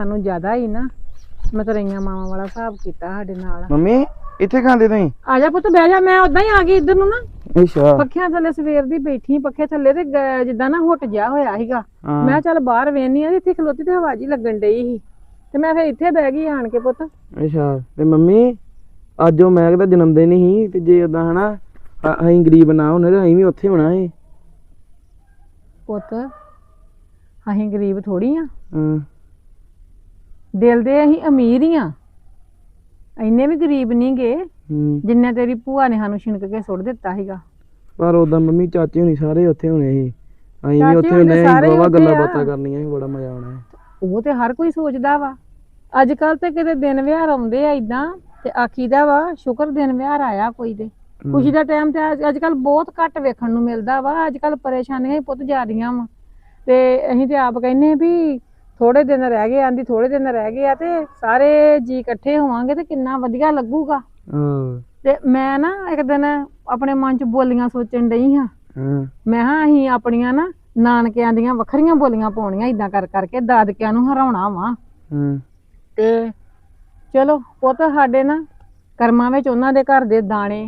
ਸਾਨੂੰ ਜ਼ਿਆਦਾ ਹੀ ਨਾ ਮਤਰਈਆਂ ਮਾਵਾਂ ਵਾਲਾ ਹਿਸਾਬ ਕੀਤਾ ਸਾਡੇ ਨਾਲ। ਮੰਮੀ ਇੱਥੇ ਖਾਂਦੇ ਤੁਸੀਂ? ਆ ਜਾ ਪੁੱਤ ਬਹਿ ਜਾ ਮੈਂ ਉਦਾਂ ਹੀ ਆ ਗਈ ਇੱਧਰ ਨੂੰ ਨਾ। ਅੱਛਾ। ਪੱਖਿਆਂ ਥੱਲੇ ਸਵੇਰ ਦੀ ਬੈਠੀ ਪੱਖੇ ਥੱਲੇ ਤੇ ਗ- ਜਿੱਦਾਂ ਨਾ ਹੁੱਟ ਜਿਹਾ ਹੋਇਆ ਸੀਗਾ। ਹਾਂ। ਮੈਂ ਚੱਲ ਬਾਹਰ ਵੇਖਨੀ ਆ ਇੱਥੇ ਖਲੋਤੀ ਤੇ ਹਵਾ ਜੀ ਲੱਗਣ ਡਈ ਸੀ। ਤੇ ਮੈਂ ਫਿਰ ਇੱਥੇ ਬਹਿ ਗਈ ਆਣ ਕੇ ਪੁੱਤ। ਅੱਛਾ ਤੇ ਮੰਮੀ ਅੱਜ ਉਹ ਮੈਗ ਦਾ ਜਨਮ ਦਿਨ ਸੀ ਤੇ ਜੇ ਉਦਾਂ ਹਨਾ ਅ- ਅਸੀਂ ਗਰੀਬ ਨਾ ਹੁੰਦੇ ਤਾਂ ਅਸੀਂ ਵੀ ਉੱਥੇ ਹੋਣਾ ਸੀ। ਪੁੱਤ ਅਸੀਂ ਗਰੀਬ ਥੋੜੀ ਆ। ਹਾਂ। ਦਿਲ ਦੇ ਅਸੀਂ ਅਮੀਰ ਹੀ ਆ। ਇੰਨੇ ਵੀ ਗਰੀਬ ਨਹੀਂ ਗੇ ਹੂੰ। ਜਿੰਨਾ ਤੇਰੀ ਭੂਆ ਨੇ ਸਾਨੂੰ ਛਿਣਕ ਕੇ ਸੁੱਟ ਦਿੱਤਾ ਸੀਗਾ। ਪਰ ਉਦਾਂ ਮੰਮੀ ਚਾਚੀ ਹੁਣੀ ਸਾਰੇ ਉੱਥੇ ਹੋਣੇ ਸੀ। ਅਸੀਂ ਵੀ ਚਾਚੀ ਉੱਥੇ ਹੁਣੀ ਹੋਣੇ ਸਾਰੇ ਸੀ ਬਾਵਾ ਉੱਥੇ ਗੱਲਾਂ ਆ। ਬਾਤਾਂ ਕਰਨੀਆਂ ਸੀ ਬੜਾ ਮਜ਼ਾ ਆਉਣਾ ਸੀ। ਉਹ ਤੇ ਹਰ ਕੋਈ ਸੋਚਦਾ ਵਾ। ਅੱਜ ਕੱਲ ਤੇ ਕਿਤੇ ਦਿਨ ਵਿਹਾਰ ਆਉਂਦੇ ਆ ਇਦਾਂ ਤੇ ਆਖੀਦਾ ਵਾ ਸ਼ੁਕਰ ਦਿਨ ਵਿਹਾਰ ਆਇਆ ਕੋਈ ਦੇ ਖੁਸ਼ੀ ਦਾ ਟਾਈਮ ਤੇ ਅੱਜ ਕੱਲ ਬਹੁਤ ਘੱਟ ਵੇਖਣ ਨੂੰ ਮਿਲਦਾ ਵਾ। ਅੱਜ ਕੱਲ ਪਰੇਸ਼ਾਨੀਆਂ ਹੀ ਪੁੱਤ ਜਾ ਰਹੀਆਂ ਵਾ। ਤੇ ਅਸੀਂ ਤੇ ਆਪ ਕਹਿੰਨੇ ਵੀ ਥੋੜੇ ਦਿਨ ਰਹਿ ਗਏ ਆਂਦੀ ਥੋੜੇ ਦਿਨ ਰਹਿ ਗਏ ਆ ਤੇ ਸਾਰੇ ਜੀ ਇਕੱਠੇ ਹੋਵਾਂਗੇ ਤੇ ਕਿੰਨਾ ਵਧੀਆ ਲੱਗੂਗਾ। ਹਾਂ। ਤੇ ਮੈਂ ਨਾ ਇੱਕ ਦਿਨ ਆਪਣੇ ਮਨ ਚ ਬੋਲੀਆਂ ਸੋਚਣ ਡਈ ਹਾਂ। ਹਾਂ। ਮੈਂ ਹਾਂ ਅਸੀਂ ਆਪਣੀਆਂ ਨਾ ਨਾਨਕਿਆਂ ਦੀਆਂ ਵੱਖਰੀਆਂ ਬੋਲੀਆਂ ਪਾਉਣੀਆਂ ਇਦਾਂ ਕਰ ਕਰਕੇ ਦਾਦਕਿਆਂ ਨੂੰ ਹਰਾਉਣਾ ਵਾ। ਹਾਂ। ਤੇ ਚਲੋ ਪੁੱਤ ਸਾਡੇ ਨਾ ਕਰਮਾਂ ਵਿੱਚ ਉਹਨਾਂ ਦੇ ਘਰ ਦੇ ਦਾਣੇ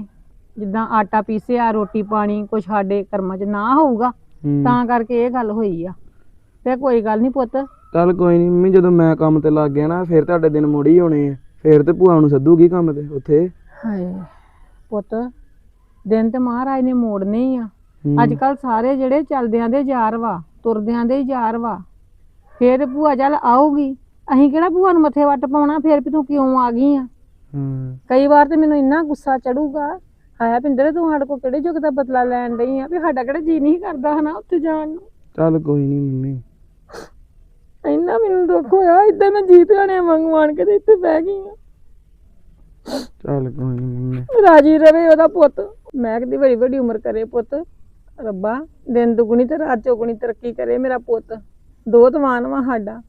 ਜਿੱਦਾਂ ਆਟਾ ਪੀਸਿਆ ਰੋਟੀ ਪਾਣੀ ਕੁਛ ਸਾਡੇ ਕਰਮਾਂ 'ਚ ਨਾ ਹੋਊਗਾ। ਤਾਂ ਕਰਕੇ ਇਹ ਗੱਲ ਹੋਈ ਆ। ਤੇ ਕੋਈ ਗੱਲ ਨਹੀਂ ਪੁੱਤ। ਚੱਲ ਕੋਈ ਨਹੀਂ ਮੰਮੀ ਜਦੋਂ ਮੈਂ ਕੰਮ ਤੇ ਲੱਗ ਗਿਆ ਨਾ ਫਿਰ ਤੁਹਾਡੇ ਦਿਨ ਮੁੜ ਹੋਣੇ ਆ। ਫਿਰ ਤੇ ਭੂਆ ਨੂੰ ਸੱਦੂਗੀ ਕੰਮ ਤੇ ਉੱਥੇ। ਹਾਏ ਪੁੱਤ ਦਿਨ ਤੇ ਮਹਾਰਾਜ ਨੇ ਮੋੜਨੇ ਹੀ ਆ। ਹੂੰ। ਅੱਜ ਕੱਲ ਸਾਰੇ ਜਿਹੜੇ ਚੱਲਦਿਆਂ ਦੇ ਯਾਰ ਵਾ ਤੁਰਦਿਆਂ ਦੇ ਯਾਰ ਵਾ ਫੇਰ ਭੂਆ ਚੱਲ ਆਊਗੀ। ਅਸੀਂ ਕਿਹੜਾ ਭੂਆ ਨੂੰ ਮੱਥੇ ਵੱਟ ਪਾਉਣਾ ਫੇਰ ਵੀ ਤੂੰ ਕਿਉਂ ਆ ਗਈ ਆ? ਹਾਂ। ਕਈ ਵਾਰ ਤੇ ਮੈਨੂੰ ਇੰਨਾ ਗੁੱਸਾ ਚੜੂਗਾ ਆਇਆ ਪਿੰਦਰ ਤੂੰ ਸਾਡੇ ਕੋਲ ਕਿਹੜੇ ਯੁੱਗ ਦਾ ਬਦਲਾ ਲੈਣ ਡਈ ਆ? ਵੀ ਸਾਡਾ ਕਿਹੜਾ ਜੀ ਨਹੀਂ ਕਰਦਾ ਹਨਾ ਉੱਥੇ ਜਾਣ ਨੂੰ। ਚੱਲ ਕੋਈ ਨਹੀਂ ਮੰਮੀ। ਇੰਨਾ ਮੈਨੂੰ ਦੁੱਖ ਹੋਇਆ ਇਦਾਂ ਮੈਂ ਜੀ ਭਿਆਣੇ ਵਾਂਗੂ ਆਣ ਕੇ ਤੇ ਇੱਥੇ ਬਹਿ ਗਈ ਆ। ਚੱਲ ਕੋਈ ਨਹੀਂ ਰਾਜੀ ਰਵੇ ਉਹਦਾ ਪੁੱਤ। ਮੈਂ ਕਦੀ ਬੜੀ ਵੱਡੀ ਉਮਰ ਕਰੇ ਪੁੱਤ। ਰੱਬਾ ਦਿਨ ਦੁਗਣੀ ਤੇ ਰਾਤ ਚੌਗੁਣੀ ਤਰੱਕੀ ਕਰੇ ਮੇਰਾ ਪੁੱਤ। ਦੋ ਤਵਾਨ ਵਾ ਸਾਡਾ।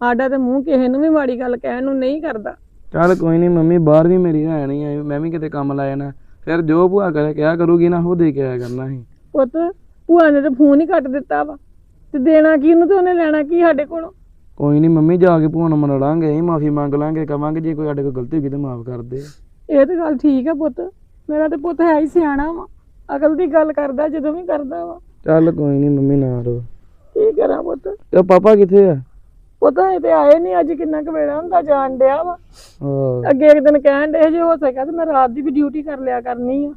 ਸਾਡਾ ਤੇ ਮੂੰਹ ਕਿਸੇ ਨੂੰ ਵੀ ਮਾੜੀ ਗੱਲ ਕਹਿਣ ਨੂੰ ਨਹੀਂ ਕਰਦਾ। ਚੱਲ ਕੋਈ ਨਹੀਂ ਮੰਮੀ ਬਾਹਰ ਵੀ ਮੇਰੀ ਹੈ ਨਹੀਂ ਆਈ ਮੈਂ ਵੀ ਕਿਤੇ ਕੰਮ ਲੈ ਜਾਣਾ। ਫਿਰ ਜੋ ਭੂਆ ਕਰੇ ਕਿਹਾ ਕਰੂਗੀ ਨਾ ਉਹ ਦੇ ਕੇ ਆਇਆ ਕਰਨਾ ਸੀ। ਪੁੱਤ ਭੂਆ ਨੇ ਤੇ ਫੋਨ ਹੀ ਕੱਟ ਦਿੱਤਾ ਵਾ। ਤੇ ਦੇਣਾ ਕੀ ਉਹਨੂੰ ਤੇ ਉਹਨੇ ਲੈਣਾ ਕੀ ਸਾਡੇ ਕੋਲੋਂ? ਕੋਈ ਨਹੀਂ ਮੰਮੀ ਜਾ ਕੇ ਭੂਆ ਨੂੰ ਮਨਾ ਲਾਂਗੇ ਅਸੀਂ ਮਾਫੀ ਮੰਗ ਲਾਂਗੇ ਕਵਾਂਗੇ ਜੇ ਕੋਈ ਸਾਡੇ ਕੋਲ ਗਲਤੀ ਹੋਈ ਤੇ ਮਾਫ ਕਰ ਦੇ ਇਹ ਤੇ ਗੱਲ ਠੀਕ ਆ ਪੁੱਤ ਮੇਰਾ ਤੇ ਪੁੱਤ ਹੈ ਹੀ ਸਿਆਣਾ ਵਾ ਅਕਲ ਦੀ ਗੱਲ ਕਰਦਾ ਜਦੋਂ ਵੀ ਕਰਦਾ ਵਾ। ਚੱਲ ਕੋਈ ਨਹੀਂ ਮੰਮੀ ਨਾ ਰੋ। ਕੀ ਕਰਾਂ ਪੁੱਤ? ਤੇ ਪਾਪਾ ਕਿੱਥੇ ਆ? ਪੁੱਤ ਇਹ ਤੇ ਆਏ ਨਹੀਂ ਅੱਜ ਕਿੰਨਾ ਕੁ ਵੇੜਾ ਹੁੰਦਾ ਜਾਣ ਡਿਆ ਵਾ। ਹਾਂ ਅੱਗੇ ਇੱਕ ਦਿਨ ਕਹਿਣ ਡੇ ਜੇ ਹੋ ਸਕਿਆ ਤੇ ਮੈਂ ਰਾਤ ਦੀ ਵੀ ਡਿਊਟੀ ਕਰ ਲਿਆ ਕਰਨੀ ਆ।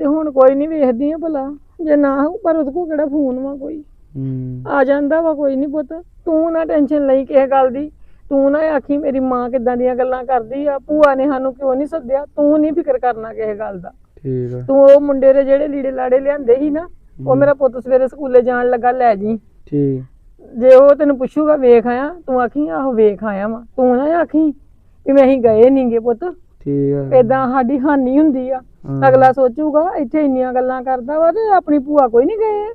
ਤੇ ਹੁਣ ਕੋਈ ਨਹੀਂ ਵੇਖਦੀ ਆ ਭਲਾ ਜੇ ਨਾ ਹੋਊ ਪਰ ਉਹਦੇ ਕੋਲ ਕਿਹੜਾ ਫੋਨ ਵਾ ਕੋਈ। ਹੂੰ। ਆ ਜਾਂਦਾ ਵਾ ਕੋਈ ਨਹੀਂ ਪੁੱਤ। ਤੂੰ ਨਾ ਟੈਨਸ਼ਨ ਲਈ ਕਿਸੇ ਗੱਲ ਦੀ। ਤੂੰ ਨਾ ਆਖੀ ਮੇਰੀ ਮਾਂ ਕਿੱਦਾਂ ਦੀਆਂ ਗੱਲਾਂ ਕਰਦੀ ਆ। ਭੂਆ ਨੇ ਸਾਨੂੰ ਕਿਉਂ ਨਹੀਂ ਸੱਦਿਆ? ਤੂੰ ਨਹੀਂ ਫਿਕਰ ਕਰਨਾ ਕਿਸੇ ਗੱਲ ਦਾ। ਠੀਕ ਆ। ਤੂੰ ਉਹ ਮੁੰਡੇ ਦੇ ਜਿਹੜੇ ਲੀੜੇ ਲਾੜੇ ਲਿਆਂਦੇ ਸੀ ਨਾ ਉਹ ਮੇਰਾ ਪੁੱਤ ਸਵੇਰੇ ਸਕੂਲੇ ਜਾਣ ਲੱਗਾ ਲੈ ਜੀ। ਠੀਕ। ਜੇ ਉਹ ਤੈਨੂੰ ਪੁੱਛੂਗਾ ਵੇਖ ਆਇਆ। ਤੂੰ ਆਖੀ ਆਹੋ ਵੇਖ ਆਇਆ ਵਾ। ਤੂੰ ਨਾ ਆਖੀ ਵੀ ਮੈਂ ਅਸੀਂ ਗਏ ਨਹੀਂਗੇ ਪੁੱਤ। ਠੀਕ ਆ। ਏਦਾਂ ਸਾਡੀ ਹਾਨੀ ਹੁੰਦੀ ਆ। ਹਾਂ। ਅਗਲਾ ਸੋਚੂਗਾ ਇੱਥੇ ਇੰਨੀਆਂ ਗੱਲਾਂ ਕਰਦਾ ਵਾ ਤੇ ਆਪਣੀ ਭੂਆ ਕੋਈ ਨਹੀਂ ਗਏ।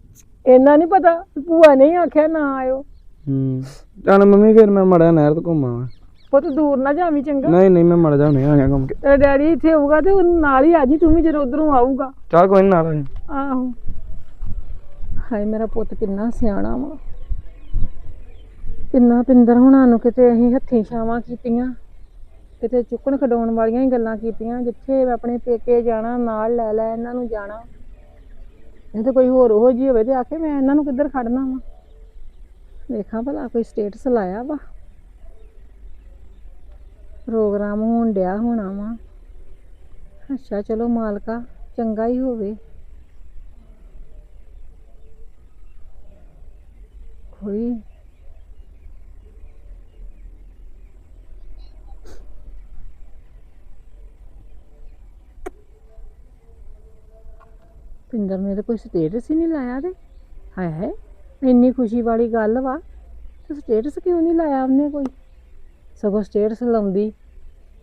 ਇੰਨਾ ਨਹੀਂ ਪਤਾ ਭੂਆ ਨਹੀਂ ਆਖਿਆ ਨਾ ਆਇਓ। ਹੂੰ। ਚੱਲ ਮੰਮੀ ਫਿਰ ਮੈਂ ਮੜਾ ਨਹਿਰ ਤੋਂ ਘੁੰਮਾਂ ਪੁੱਤ ਦੂਰ ਨਾ ਜਾਵੀਂ ਚੰਗਾ। ਨਹੀਂ ਨਹੀਂ ਮੈਂ ਮੜ ਜਾ ਹੁਣੇ ਆ ਗਿਆ ਘੁੰਮ ਕੇ। ਤੇਰਾ ਡੈਡੀ ਇੱਥੇ ਹੋਊਗਾ ਤੇ ਉਹ ਨਾਲ ਹੀ ਆ ਜੀ ਤੂੰ ਵੀ ਜਦੋਂ ਉਧਰੋਂ ਆਊਗਾ। ਚੱਲ ਕੋਈ ਨੀ ਨਾਲ ਆ ਜੀ। ਆਹੋ। ਹਾਏ ਮੇਰਾ ਪੁੱਤ ਕਿੰਨਾ ਸਿਆਣਾ ਵਾ। ਕਿੰਨਾ ਪਿੰਦਰ ਹੁਣਾਂ ਨੂੰ ਕਿਤੇ ਅਸੀਂ ਹੱਥੀਂ ਛਾਵਾਂ ਕੀਤੀਆਂ। ਕਿਤੇ ਚੁੱਕਣ ਖਡਾਉਣ ਵਾਲੀਆਂ ਹੀ ਗੱਲਾਂ ਕੀਤੀਆਂ ਜਿੱਥੇ ਆਪਣੇ ਪੇਕੇ ਜਾਣਾ ਨਾਲ ਲੈ ਲੈ ਇਹਨਾਂ ਨੂੰ ਜਾਣਾ। ਇਹ ਤਾਂ ਕੋਈ ਹੋਰ ਉਹ ਜੀ ਹੋਵੇ ਤੇ ਆਖੇ ਮੈਂ ਇਹਨਾਂ ਨੂੰ ਕਿੱਧਰ ਖੜਨਾ ਵਾ। ਵੇਖਾਂ ਭਲਾ ਕੋਈ ਸਟੇਟਸ ਲਾਇਆ ਵਾ। ਪ੍ਰੋਗਰਾਮ ਹੋਣ ਡਿਆ ਹੋਣਾ ਵਾ। ਅੱਛਾ, ਚਲੋ ਮਾਲਕਾ, ਚੰਗਾ ਹੀ ਹੋਵੇ। ਕੋਈ ਪਿੰਦਰ ਨੇ ਤਾਂ ਕੋਈ ਸਟੇਟਸ ਹੀ ਨਹੀਂ ਲਾਇਆ ਤੇ। ਹਾਏ ਹਾਏ। ਇੰਨੀ ਖੁਸ਼ੀ ਵਾਲੀ ਗੱਲ ਵਾ, ਤੇ ਸਟੇਟਸ ਕਿਉਂ ਨਹੀਂ ਲਾਇਆ ਉਹਨੇ ਕੋਈ? ਸਗੋਂ ਸਟੇਟਸ ਲਾਉਂਦੀ,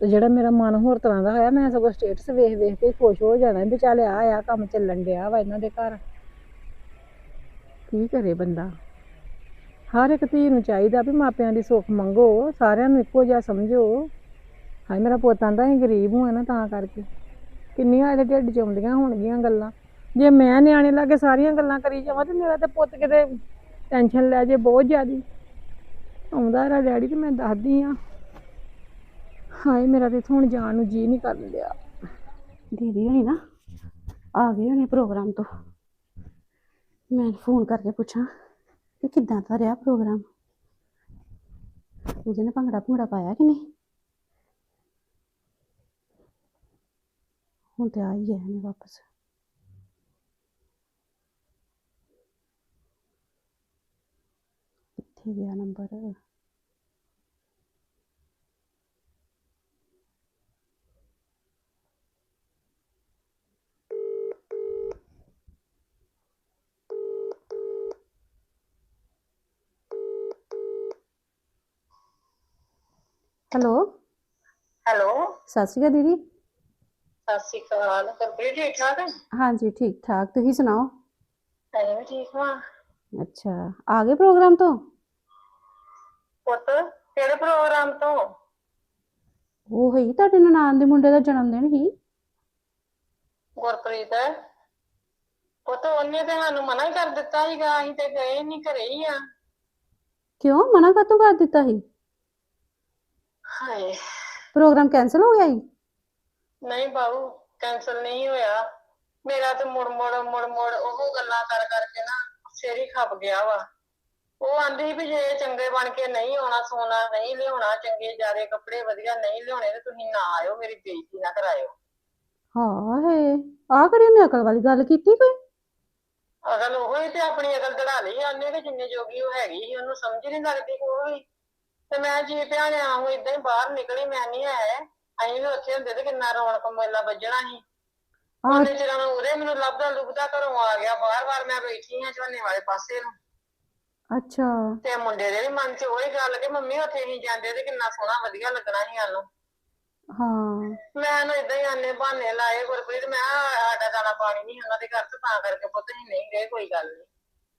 ਤੇ ਜਿਹੜਾ ਮੇਰਾ ਮਨ ਹੋਰ ਤਰ੍ਹਾਂ ਦਾ ਹੋਇਆ, ਮੈਂ ਸਗੋਂ ਸਟੇਟਸ ਵੇਖ ਵੇਖ ਕੇ ਖੁਸ਼ ਹੋ ਜਾਣਾ ਵੀ ਚੱਲ ਆ ਆ ਕੰਮ ਚੱਲਣ ਡਿਆ ਵਾ ਇਹਨਾਂ ਦੇ ਘਰ। ਕੀ ਕਰੇ ਬੰਦਾ? ਹਰ ਇੱਕ ਧੀ ਨੂੰ ਚਾਹੀਦਾ ਵੀ ਮਾਪਿਆਂ ਦੀ ਸੁੱਖ ਮੰਗੋ, ਸਾਰਿਆਂ ਨੂੰ ਇੱਕੋ ਜਿਹਾ ਸਮਝੋ। ਹਾਏ, ਮੇਰਾ ਪੁੱਤ ਆਂਦਾ ਅਸੀਂ ਗਰੀਬ ਹਾਂ ਨਾ ਤਾਂ ਕਰਕੇ। ਕਿੰਨੀਆਂ ਇਹਦੇ ਢਿੱਡ ਚ ਆਉਂਦੀਆਂ ਹੋਣਗੀਆਂ ਗੱਲਾਂ। ਜੇ ਮੈਂ ਨਿਆਣੇ ਲਾਗੇ ਸਾਰੀਆਂ ਗੱਲਾਂ ਕਰੀ ਜਾਵਾਂ ਤੇ ਮੇਰਾ ਤੇ ਪੁੱਤ ਕਿਤੇ ਟੈਨਸ਼ਨ ਲੈ ਜੇ ਬਹੁਤ ਜ਼ਿਆਦੀ। ਆਉਂਦਾ ਰਾ ਡੈਡੀ ਤੇ ਮੈਂ ਦੱਸਦੀ ਆ ਹਾਏ, ਮੇਰਾ ਤੇ ਇੱਥੋਂ ਹੁਣ ਜਾਣ ਨੂੰ ਜੀ ਨਹੀਂ ਕਰਨ ਡਿਆ ਦੀਦੀ ਹੋਣੀ ਨਾ ਆ ਗਏ ਹੋਣੇ ਪ੍ਰੋਗਰਾਮ ਤੋਂ। ਮੈਂ ਫੋਨ ਕਰਕੇ ਪੁੱਛਾਂ ਕਿ ਕਿੱਦਾਂ ਦਾ ਰਿਹਾ ਪ੍ਰੋਗਰਾਮ? ਉਹਦੇ ਨੇ ਭੰਗੜਾ ਭੰਗੜਾ ਪਾਇਆ ਕਿ ਨਹੀਂ? ਹੁਣ ਤੇ ਆਈ ਹੀ ਗਏ ਨੇ ਵਾਪਸ। ਕਿੱਥੇ ਗਿਆ ਨੰਬਰ ਹੈਲੋ ਹੈਲੋ ਸਤਿ ਸ਼੍ਰੀ ਅਕਾਲ ਦੀਦੀ ਸਤਿ ਸ਼੍ਰੀ ਅਕਾਲ ਕਰਪੀ ਠੀਕ ਠਾਕ ਹੈ? ਹਾਂਜੀ ਠੀਕ ਠਾਕ। ਤੁਸੀਂ ਸੁਣਾਓ? ਅਸੀਂ ਵੀ ਠੀਕ ਹਾਂ। ਅੱਛਾ। ਆ ਗਏ ਪ੍ਰੋਗਰਾਮ ਤੋਂ? ਪੁੱਤ ਕਿਹੜੇ ਪ੍ਰੋਗਰਾਮ ਤੋਂ। ਉਹ ਹੀ ਤੁਹਾਡੇ ਨਨਾਣ ਦੇ ਮੁੰਡੇ ਦਾ ਜਨਮ ਦਿਨ ਸੀ ਗੁਰਪ੍ਰੀਤ ਪੁੱਤ ਉਹਨੇ ਤੇ ਸਾਨੂੰ ਮਨਾ ਕਰ ਦਿੱਤਾ ਸੀਗਾ ਅਸੀਂ ਤੇ ਗਏ ਨਹੀਂ ਘਰੇ ਹੀ ਆ। ਕਿਉਂ? ਮਨਾ ਕਾਤੋਂ ਕਰ ਦਿੱਤਾ ਸੀ? ਹਾਏ। ਪ੍ਰੋਗਰਾਮ ਕੈਨਸਲ ਹੋ ਗਿਆ ਸੀ? ਨਹੀਂ ਬਾਬੂ ਕੈਂਸਲ ਨਹੀਂ ਹੋਇਆ। ਮੇਰਾ ਤੇ ਮੁੜ ਮੁੜ ਮੁੜ ਮੁੜ ਉਹ ਗੱਲਾਂ ਕਰ ਕਰਕੇ ਨਾ ਸਿਰ ਹੀ ਖੱਪ ਗਿਆ ਵਾ। ਉਹ ਆਂਦੀ ਵੀ ਜੇ ਚੰਗੇ ਬਣ ਕੇ ਨਹੀਂ ਆਉਣਾ ਸੋਨਾ ਨਹੀਂ ਲਿਆਉਣਾ ਚੰਗੇ ਜਿਆਦੇ ਕੱਪੜੇ ਵਧੀਆ ਨਹੀਂ ਲਿਆਉਣੇ ਤੇ ਤੁਸੀਂ ਨਾ ਆਇਓ ਮੇਰੀ ਬੇਇੱਜ਼ਤੀ ਨਾ ਕਰਾਇਓ। ਹਾਂ ਹੈ ਆ ਕਿਹੜੀ ਉਹਨੇ ਅਕਲ ਵਾਲੀ ਗੱਲ ਕੀਤੀ ਕੋਈ? ਅਗਲ ਉਹ ਹੀ ਤੇ ਆਪਣੀ ਅਕਲ ਚੜਾ ਲਈ ਆਨੇ ਕਿ ਜਿੰਨੇ ਜੋਗੀ ਉਹ ਹੈਗੀ ਸੀ ਉਹਨੂੰ ਸਮਝ ਨਹੀਂ ਲੱਗਦੀ ਕੋਈ ਵੀ। ਤੇ ਮੈਂ ਜੀ ਭਿਆਣਿਆ ਉਹ ਇਦਾਂ ਹੀ ਬਾਹਰ ਨਿਕਲੀ ਮੈਂ ਨਹੀਂ ਆਇਆ। ਅਸੀਂ ਵੀ ਉੱਥੇ ਹੁੰਦੇ ਤੇ ਕਿੰਨਾ ਰੌਣਕ ਮੇਲਾ ਵੱਜਣਾ ਸੀ। ਆ ਉਹਨੇ ਨੂੰ ਉਹਦੇ ਮੈਨੂੰ ਲੱਭਦਾ ਲੁਭਦਾ ਘਰੋਂ ਆ ਗਿਆ ਬਾਰ-ਬਾਰ ਮੈਂ ਬੈਠੀ ਹਾਂ ਝੋਨੇ ਵਾਲੇ ਪਾਸੇ ਨੂੰ। ਅੱਛਾ। ਤੇ ਮੁੰਡੇ ਦੇ ਵੀ ਮਨ 'ਚ ਉਹੀ ਗੱਲ ਕਿ ਮੰਮੀ ਉੱਥੇ ਨਹੀਂ ਜਾਂਦੇ ਤੇ ਕਿੰਨਾ ਸੋਹਣਾ ਵਧੀਆ ਲੱਗਣਾ ਸੀ ਸਾਨੂੰ। ਹਾਂ। ਮੈਂ ਨਾ ਇਦਾਂ ਹੀ ਆਨੇ ਬਹਾਨੇ ਲਾਏ ਗੁਰਪ੍ਰੀਤ ਮੈਂ ਕਿਹਾ ਸਾਡਾ ਦਾਣਾ ਪਾਣੀ ਨਹੀਂ ਉਹਨਾਂ ਦੇ ਘਰ ਤੇ ਤਾਂ ਕਰਕੇ ਪੁੱਤ ਹੀ ਨਹੀਂ ਗਏ ਕੋਈ ਗੱਲ ਨਹੀਂ।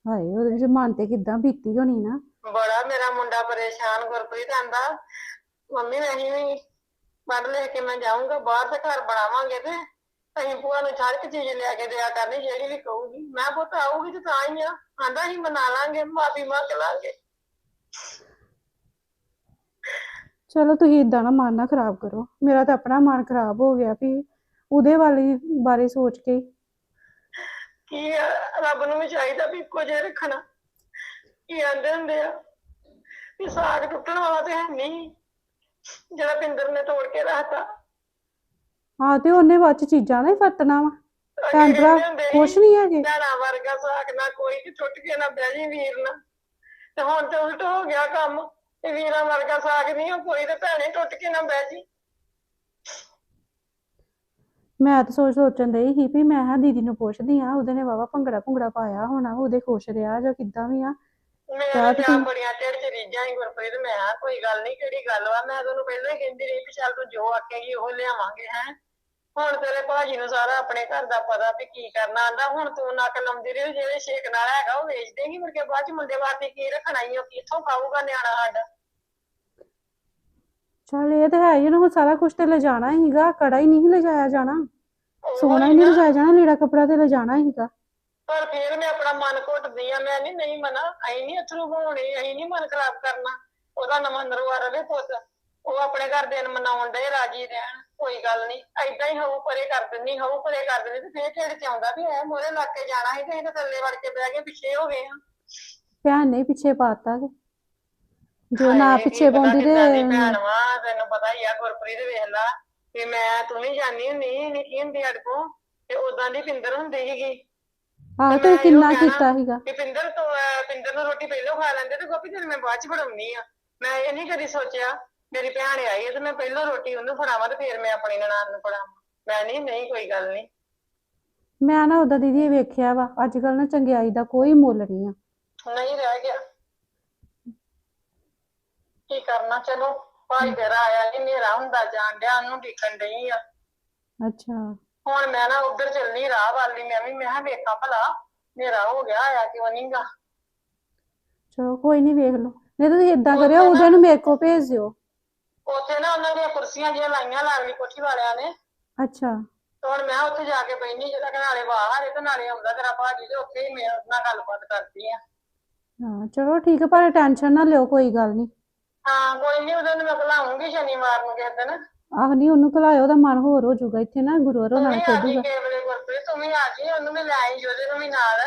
ਹਾਏ ਉਹਦੇ ਵਿੱਚ ਮਨ ਤੇ ਕਿੱਦਾਂ ਬੀਤੀ ਹੋਣੀ ਨਾ। ਬੜਾ ਮੇਰਾ ਮੁੰਡਾ ਪਰੇਸ਼ਾਨ ਗੁਰਪ੍ਰੀਤ ਆਂਦਾ ਮੰਮੀ ਨਹੀਂ ਵੀ ਪੜ੍ਹ ਲੈ ਕੇ ਮੈਂ ਜਾਊਂਗਾ ਬਾਹਰ ਤੇ ਘਰ ਬਣਾਵਾਂਗੇ ਤੇ। ਅਸੀਂ ਭੂਆ ਨੂੰ ਹਰ ਇੱਕ ਚੀਜ਼ ਲਿਆ ਕੇ ਦਿਆ ਕਰਨੀ ਜਿਹੜੀ ਵੀ ਕਹੂਗੀ। ਮੈਂ ਪੁੱਤ ਆਊਗੀ ਤੇ ਤਾਂ ਹੀ ਆ। ਆਂਦਾ ਹੀ ਮਨਾ ਲਾਂਗੇ ਮਾਫੀ ਮੰਗ ਲਾਂਗੇ। ਚਲੋ ਤੁਸੀਂ ਇਦਾਂ ਨਾ ਮਨ ਨਾ ਖਰਾਬ ਕਰੋ। ਮੇਰਾ ਤਾਂ ਆਪਣਾ ਮਨ ਖਰਾਬ ਹੋ ਗਿਆ ਵੀ ਉਹਦੇ ਵਾਲੀ ਬਾਰੇ ਸੋਚ ਕੇ। ਹੀ। ਕੀ ਆ, ਰੱਬ ਨੂੰ ਵੀ ਚਾਹੀਦਾ ਵੀ ਇੱਕੋ ਜਿਹਾ ਰੱਖਣਾ। ਕੀ ਆਂਦੇ ਹੁੰਦੇ ਆ ਵੀ ਸਾਗ ਟੁੱਟਣ ਵਾਲਾ ਤੇ ਹੈ ਨਹੀਂ। ਜਿਹੜਾ ਪਿੰਦਰ ਨੇ ਤੋੜ ਕੇ ਰੱਖਤਾ। ਹਾਂ ਤੇ ਉਹਨੇ ਬਾਅਦ ਚ ਚੀਜ਼ਾਂ ਦਾ ਹੀ ਵਰਤਣਾ ਵਾ। ਭੈਣ ਭਰਾ ਕਹਿੰਦੇ ਹੁੰਦੇ ਸੀ, ਕੁਛ ਨਹੀਂ ਹੈਗੇ। ਭੈਣਾਂ ਵਰਗਾ ਸਾਕ ਨਾ ਕੋਈ ਕਿ ਟੁੱਟ ਕੇ ਨਾ ਬਹਿ ਜੀ ਵੀਰ ਨਾ ਤੇ ਹੁਣ ਤੇ ਉਲਟ ਹੋ ਗਿਆ ਕੰਮ ਤੇ ਵੀਰਾਂ ਵਰਗਾ ਸਾਕ ਨਹੀਂ ਉਹ ਕੋਈ ਤੇ ਭੈਣੇ ਟੁੱਟ ਕੇ ਨਾ ਬਹਿ ਜੀ। ਮੈਂ ਤਾਂ ਸੋਚ ਸੋਚਣ ਡਈ ਸੀ ਵੀ ਮੈਂ ਹਾਂ ਦੀਦੀ ਨੂੰ ਪੁੱਛਦੀ ਆ ਉਹਦੇ ਨੇ ਵਾਵਾ ਭੰਗੜਾ ਭੰਗੜਾ ਪਾਇਆ ਹੋਣਾ ਉਹਦੇ ਖੁਸ਼ ਰਿਹਾ ਜਾਂ ਕਿੱਦਾਂ ਵੀ ਆ। ਮੇਰੇ ਚਾਹ ਤੇ ਬੜੀਆਂ ਚਿੜ ਚਰੀਜਾਂ ਹੀ ਗੁਰਪ੍ਰੀਤ ਮੈਂ ਕਿਹਾ ਕੋਈ ਗੱਲ ਨਹੀਂ ਕਿਹੜੀ ਗੱਲ ਵਾ? ਮੈਂ ਤੁਹਾਨੂੰ ਪਹਿਲਾਂ ਹੀ ਕਹਿੰਦੀ ਰਹੀ ਵੀ ਚੱਲ ਤੂੰ ਜੋ ਆਖੇਗੀ ਉਹ ਲਿਆਵਾਂਗੇ ਹੈ। ਹੁਣ ਤੇਰੇ ਭਾਜੀ ਨੂੰ ਸਾਰਾ ਆਪਣੇ ਘਰ ਦਾ ਪਤਾ ਵੀ ਕੀ ਕਰਨਾ ਆਂਦਾ। ਹੁਣ ਤੂੰ ਨੱਕ ਲਾਉਂਦੀ ਰਹੀ ਜਿਹੜੇ ਛੇਕ ਨਾਲ ਹੈਗਾ ਉਹ ਵੇਚ ਦੇਗੀ ਮੁੜ ਕੇ ਬਾਅਦ ਚ ਮੁੰਡੇ ਵਾਸਤੇ ਕੀ ਰੱਖਣਾ ਈ ਉਹ ਕਿੱਥੋਂ ਖਾਊਗਾ ਨਿਆਣਾ ਸਾਡਾ? ਚੱਲ ਇਹ ਤਾਂ ਹੈ ਹੀ ਨਾ ਹੁਣ ਸਾਰਾ ਕੁਝ ਤੇ ਲਿਜਾਣਾ ਹੀਗਾ ਕੜਾ ਹੀ ਨਹੀਂ ਲਿਜਾਇਆ ਜਾਣਾ। ਸੋਨਾ ਹੀ ਨਹੀਂ ਲਿਜਾਇਆ ਜਾਣਾ ਲੀੜਾ ਕੱਪੜਾ ਤੇ ਲਿਜਾਣਾ ਹੀਗਾ ਪਰ ਫਿਰ ਮੈਂ ਆਪਣਾ ਮਨ ਘੁੱਟਦੀ ਆ ਮੈਂ ਨਹੀਂ ਨਹੀਂ ਮਨਾ ਅਸੀਂ ਨਹੀਂ ਅਥਰੂ ਹੋਣੇ ਅਸੀਂ ਨਹੀਂ ਮਨ ਖਰਾਬ ਕਰਨਾ। ਉਹਦਾ ਨਵਾਂ ਨਰਵਾ ਰਵੇ ਪੁੱਤ ਉਹ ਆਪਣੇ ਘਰ ਦੇ ਮਨਾਉਣ ਦੇ ਰਾਜੀ ਰਹਿਣ। ਕੋਈ ਗੱਲ ਨਹੀਂ ਐਦਾਂ ਹੀ ਹੋਊ ਪਰੇ ਕਰ ਦਿੰਨੀ ਹੋਊ ਪਰੇ ਕਰ ਦਿੰਨੀ ਤੇ ਫੇਰ ਢਿੱਡ ਚ ਆਉਂਦਾ ਵੀ ਐ ਮੋਰੇ ਲੱਗ ਕੇ ਜਾਣਾ ਸੀ ਤੇ ਅਸੀਂ ਤਾਂ ਥੱਲੇ ਵੜ ਕੇ ਬਹਿ ਗਏ ਪਿੱਛੇ ਹੋ ਗਏ ਆ ਭੈਣ ਨੇ ਪਿੱਛੇ ਪਾਤਾ ਗੇ। ਜੋ ਨਾ ਹਾਏ, ਕੀ ਪਿੱਛੇ ਪਤਾ ਪਾਉਂਦੀ ਕਿੱਦਾਂ ਦੀ ਤੇ ਭੈਣ ਵਾ ਤੈਨੂੰ ਪਤਾ ਹੀ ਆ ਗੁਰਪ੍ਰੀਤ ਵੇਖ ਲਾ ਵੀ ਮੈਂ ਤੂੰ ਵੀ ਜਾਣੀ ਹੁੰਦੀ ਨਿੱਕੀ ਹੁੰਦੀ ਅੜ ਕੋ ਤੇ ਉਦਾਂ ਦੀ ਪਿੰਦਰ ਹੁੰਦੀ ਸੀਗੀ। ਆਹ ਤੇ ਕਿੰਨਾ ਕਹਿਣਾ ਕੀਤਾ ਸੀਗਾ? ਕਿ ਪਿੰਦਰ ਤੋਂ ਅਹ, ਪਿੰਦਰ ਨੂੰ ਰੋਟੀ ਪਹਿਲਾਂ ਖਾ ਲੈਂਦੇ ਤੇ ਗੋਪੀ ਤੈਨੂੰ ਮੈਂ ਬਾਅਦ ਚ ਫੜਾਉਣੀ ਆ। ਮੈਂ ਇਹ ਨਹੀਂ ਕਦੀ ਸੋਚਿਆ ਮੇਰੀ ਭੈਣ ਆਈ ਹੈ ਤੇ ਮੈਂ ਪਹਿਲਾਂ ਰੋਟੀ ਉਹਨੂੰ ਫੜਾਵਾਂ ਤੇ ਫਿਰ ਮੈਂ ਆਪਣੀ ਨਨਾਣ ਨੂੰ ਫੜਾਵਾਂ। ਮੈਂ ਨਹੀਂ ਨਹੀਂ ਕੋਈ ਗੱਲ ਨਹੀਂ। ਮੈਂ ਨਾ ਉਦਾਂ ਦੀਦੀ ਇਹ ਵੇਖਿਆ ਵਾ ਅੱਜ ਕੱਲ ਨਾ ਚੰਗਿਆਈ ਦਾ ਕੋਈ ਮੁੱਲ ਨਹੀਂ ਆ। ਨਹੀਂ ਰਹਿ ਗਿਆ। ਕੀ ਕਰਨਾ ਚਲੋ ਭਾਈ ਤੇਰਾ ਆਇਆ ਨਹੀਂ ਮੇਰਾ ਹੁੰਦਾ ਜਾਣ ਡਿਆ ਉਹਨੂੰ ਡਈ ਆ। ਅੱਛਾ। ਹੁਣ ਮੈਂ ਨਾ ਉਧਰ ਚੱਲਣੀ ਰਾਹ ਵਾਲੀ ਮੈਂ ਵੀ ਮੈਂ ਕਿਹਾ ਵੇਖਾਂ ਭਲਾ ਮੇਰਾ ਹੋ ਗਿਆ ਆਇਆ ਕਿਉਂ ਨਹੀਂਗਾ ਚਲੋ ਕੋਈ ਨਹੀਂ ਵੇਖ ਲਓ। ਨਹੀਂ ਤਾਂ ਤੁਸੀਂ ਇਦਾਂ ਕਰਿਓ ਉਹਦੇ ਨੂੰ ਮੇਰੇ ਕੋਲ ਭੇਜ ਦਿਓ। ਉੱਥੇ ਨਾ ਉਹਨਾਂ ਦੀਆਂ ਕੁਰਸੀਆਂ ਜਿਹੀਆਂ ਲਾਈਆਂ ਲਾਗਲੀ ਕੋਠੀ ਵਾਲਿਆਂ ਨੇ। ਅੱਛਾ। ਤੇ ਹੁਣ ਮੈਂ ਉੱਥੇ ਜਾ ਕੇ ਬੈਣੀ ਜਿਹੜਾ ਕਿ ਨਾਲੇ ਬਾਹਰ ਤੇ ਨਾਲੇ ਆਉਂਦਾ ਤੇਰਾ ਭਾਜੀ ਤੇ ਉੱਥੇ ਹੀ ਮੈਂ ਉਹਦੇ ਨਾਲ ਗੱਲਬਾਤ ਕਰਦੀ ਆ। ਹਾਂ ਚਲੋ ਠੀਕ ਹੈ ਪਰ ਟੈਨਸ਼ਨ ਨਾ ਲਿਓ ਕੋਈ ਗੱਲ ਨਹੀਂ ਹਾਂ ਕੋਈ ਨਹੀਂ ਉਹਦੇ ਨੂੰ ਮੈਂ ਬੁਲਾਉਂਗੀ ਸ਼ਨੀਵਾਰ ਨੂੰ ਕਿਸੇ ਦਿਨ। ਆਹ ਨਹੀਂ ਉਹਨੂੰ ਘਲਾਇਓ ਉਹਦਾ ਮਨ ਹੋਰ ਹੋ ਜਾਊਗਾ ਇੱਥੇ ਨਾ ਗੁਰੂਵਰੋਂ ਤੂੰ ਨਾਲ ਵੀ ਆ ਖੇਡੂਗਾ ਕਿਸੇ ਵੇਲੇ ਗੁਰਪ੍ਰੀਤ ਤੂੰ ਵੀ ਆ ਜੀ ਉਹਨੂੰ ਵੀ ਲੈ ਆਈ ਉਹਦੇ ਨੂੰ ਵੀ ਨਾਲ।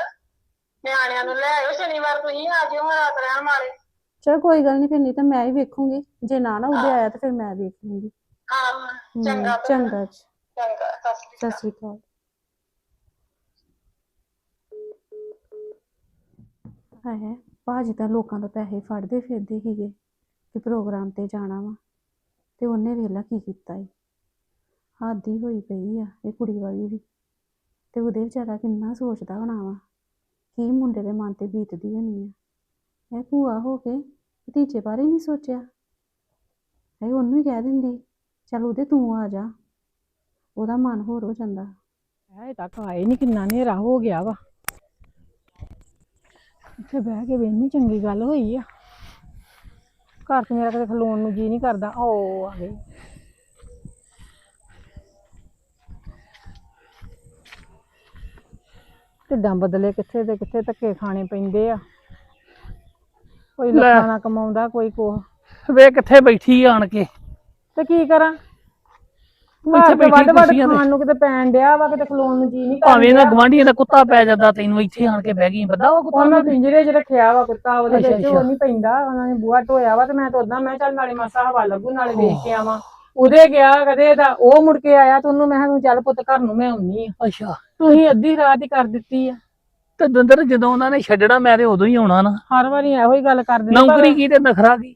ਨਿਆਣਿਆਂ ਨੂੰ ਲੈ ਆਇਓ ਸ਼ਨੀਵਾਰ ਤੁਸੀਂ ਆ ਜਿਓ ਰਾਤ ਰਹਿਣ ਵਾਲੇ। ਚਲ ਕੋਈ ਗੱਲ ਨਹੀਂ ਫਿਰ ਨਹੀਂ ਤਾਂ ਮੈਂ ਹੀ ਵੇਖੂੰਗੀ। ਜੇ ਨਾ ਨਾ ਉਹਦੇ ਆਇਆ ਤਾਂ ਫਿਰ ਮੈਂ ਵੇਖ ਲੂੰਗੀ। ਹਾਂ ਚੰਗਾ। ਚੰਗਾ ਜੀ। ਚੰਗਾ ਸਤਿ ਸ਼੍ਰੀ ਸਤਿ ਅਕਾਲ ਸ਼੍ਰੀ ਅਕਾਲ। ਹੈ ਭਾਜੀ ਤਾਂ ਲੋਕਾਂ ਤੋਂ ਪੈਸੇ ਫੜਦੇ ਫਿਰਦੇ ਸੀਗੇ ਕਿ ਪ੍ਰੋਗਰਾਮ ਤੇ ਜਾਣਾ ਵਾ। ਤੇ ਉਹਨੇ ਵੇਲਾ ਕੀ ਕੀਤਾ ਈ। ਹੱਦ ਹੋਈ ਪਈ ਆ ਇਹ ਕੁੜੀ ਵਾਲੀ ਵੀ। ਤੇ ਉਹਦੇ ਵਿਚਾਰਾ ਕਿੰਨਾ ਸੋਚਦਾ ਹੋਣਾ ਵਾ। ਕੀ ਮੁੰਡੇ ਦੇ ਮਨ ਤੇ ਬੀਤਦੀ ਹੋਣੀ ਆ। ਇਹ ਭੂਆ ਹੋ ਕੇ, ਭਤੀਜੇ ਬਾਰੇ ਨਹੀਂ ਸੋਚਿਆ। ਇਹ ਉਹਨੂੰ ਹੀ ਕਹਿ ਦਿੰਦੀ, ਚੱਲ ਉਹਦੇ ਤੂੰ ਆ ਜਾ। ਉਹਦਾ ਮਨ ਹੋਰ ਹੋ ਜਾਂਦਾ। ਇਹ ਤੱਕ ਆਏ ਨਹੀਂ ਕਿੰਨਾ ਹਨੇਰਾ ਹੋ ਗਿਆ ਵਾ। ਇੱਥੇ ਬਹਿ ਕੇ ਵੇਖਣੀ ਚੰਗੀ ਗੱਲ ਹੋਈ ਆ। ਘਰ ਤੇ ਮੇਰਾ ਕਦੇ ਖਲੋਣ ਨੂੰ ਜੀ ਨਹੀਂ ਕਰਦਾ ਓ ਆ ਗਈ। ਢਿੱਡਾਂ ਬਦਲੇ ਕਿੱਥੇ ਤੇ ਕਿੱਥੇ ਧੱਕੇ ਖਾਣੇ ਪੈਂਦੇ ਆ। ਕੋਈ ਲੈ। ਲੱਖਾਂ ਨਾ ਕਮਾਉਂਦਾ ਕੋਈ ਕੋਹ ਵੇ ਕਿੱਥੇ ਬੈਠੀ ਆਣ ਕੇ? ਤੇ ਕੀ ਕਰਾਂ? ਤੂੰ ਇੱਥੇ ਬੈਠੀ ਵੱਡ ਵੱਡ ਖਾਣ ਨੂੰ ਕਿਤੇ ਪੈਣ ਡਿਆ ਵਾ ਕਿਤੇ ਖਲੋਣ ਨੂੰ ਜੀ ਨਹੀਂ ਭਾਵੇਂ ਨਾ ਗਵਾਂਢੀਆਂ ਦਾ ਕੁੱਤਾ ਪੈ ਜਾਂਦਾ ਤੈਨੂੰ ਇੱਥੇ ਆਣ ਕੇ ਬਹਿ ਗਈ ਬੱਦਾ ਉਹ ਕੁੱਤਾ। ਉਹਨਾਂ ਪਿੰਜਰੇ 'ਚ ਰੱਖਿਆ ਵਾ ਕੁੱਤਾ ਉਹਦੇ ਅੱਛਾ, ਵਿੱਚ ਉਹ ਨਹੀਂ ਪੈਂਦਾ ਉਹਨਾਂ ਨੇ ਬੂਹਾ ਢੋਇਆ ਵਾ ਤੇ ਮੈਂ ਤਾਂ ਉਦਾਂ ਮੈਂ ਕਿਹਾ ਚੱਲ ਨਾਲੇ ਮਾਸਾ ਹਵਾ ਲੱਗੂ ਨਾਲੇ ਵੇਖ ਕੇ ਆਵਾਂ। ਉਹਦੇ ਗਿਆ ਕਦੇ ਦਾ ਉਹ ਮੁੜ ਕੇ ਆਇਆ ਤੇ ਉਹਨੂੰ ਮੈਂ ਕਿਹਾ ਤੂੰ ਚੱਲ ਪੁੱਤ ਘਰ ਨੂੰ ਮੈਂ ਆਉਣੀ ਆ। ਅੱਛਾ। ਤੁਸੀਂ ਅੱਧੀ ਰਾਤ ਹੀ ਕਰ ਦਿੱਤੀ ਆ। ਤੇ ਦੰਦਰ ਜਦੋਂ ਉਹਨਾਂ ਨੇ ਛੱਡਣਾ ਮੈਂ ਤੇ ਉਦੋਂ ਹੀ ਆਉਣਾ ਨਾ। ਹਰ ਵਾਰੀ ਇਹੋ ਹੀ ਗੱਲ ਕਰਦੇ ਨੇ ਨੌਕਰੀ ਕੀ ਤੇ ਨਖਰਾ ਕੀ?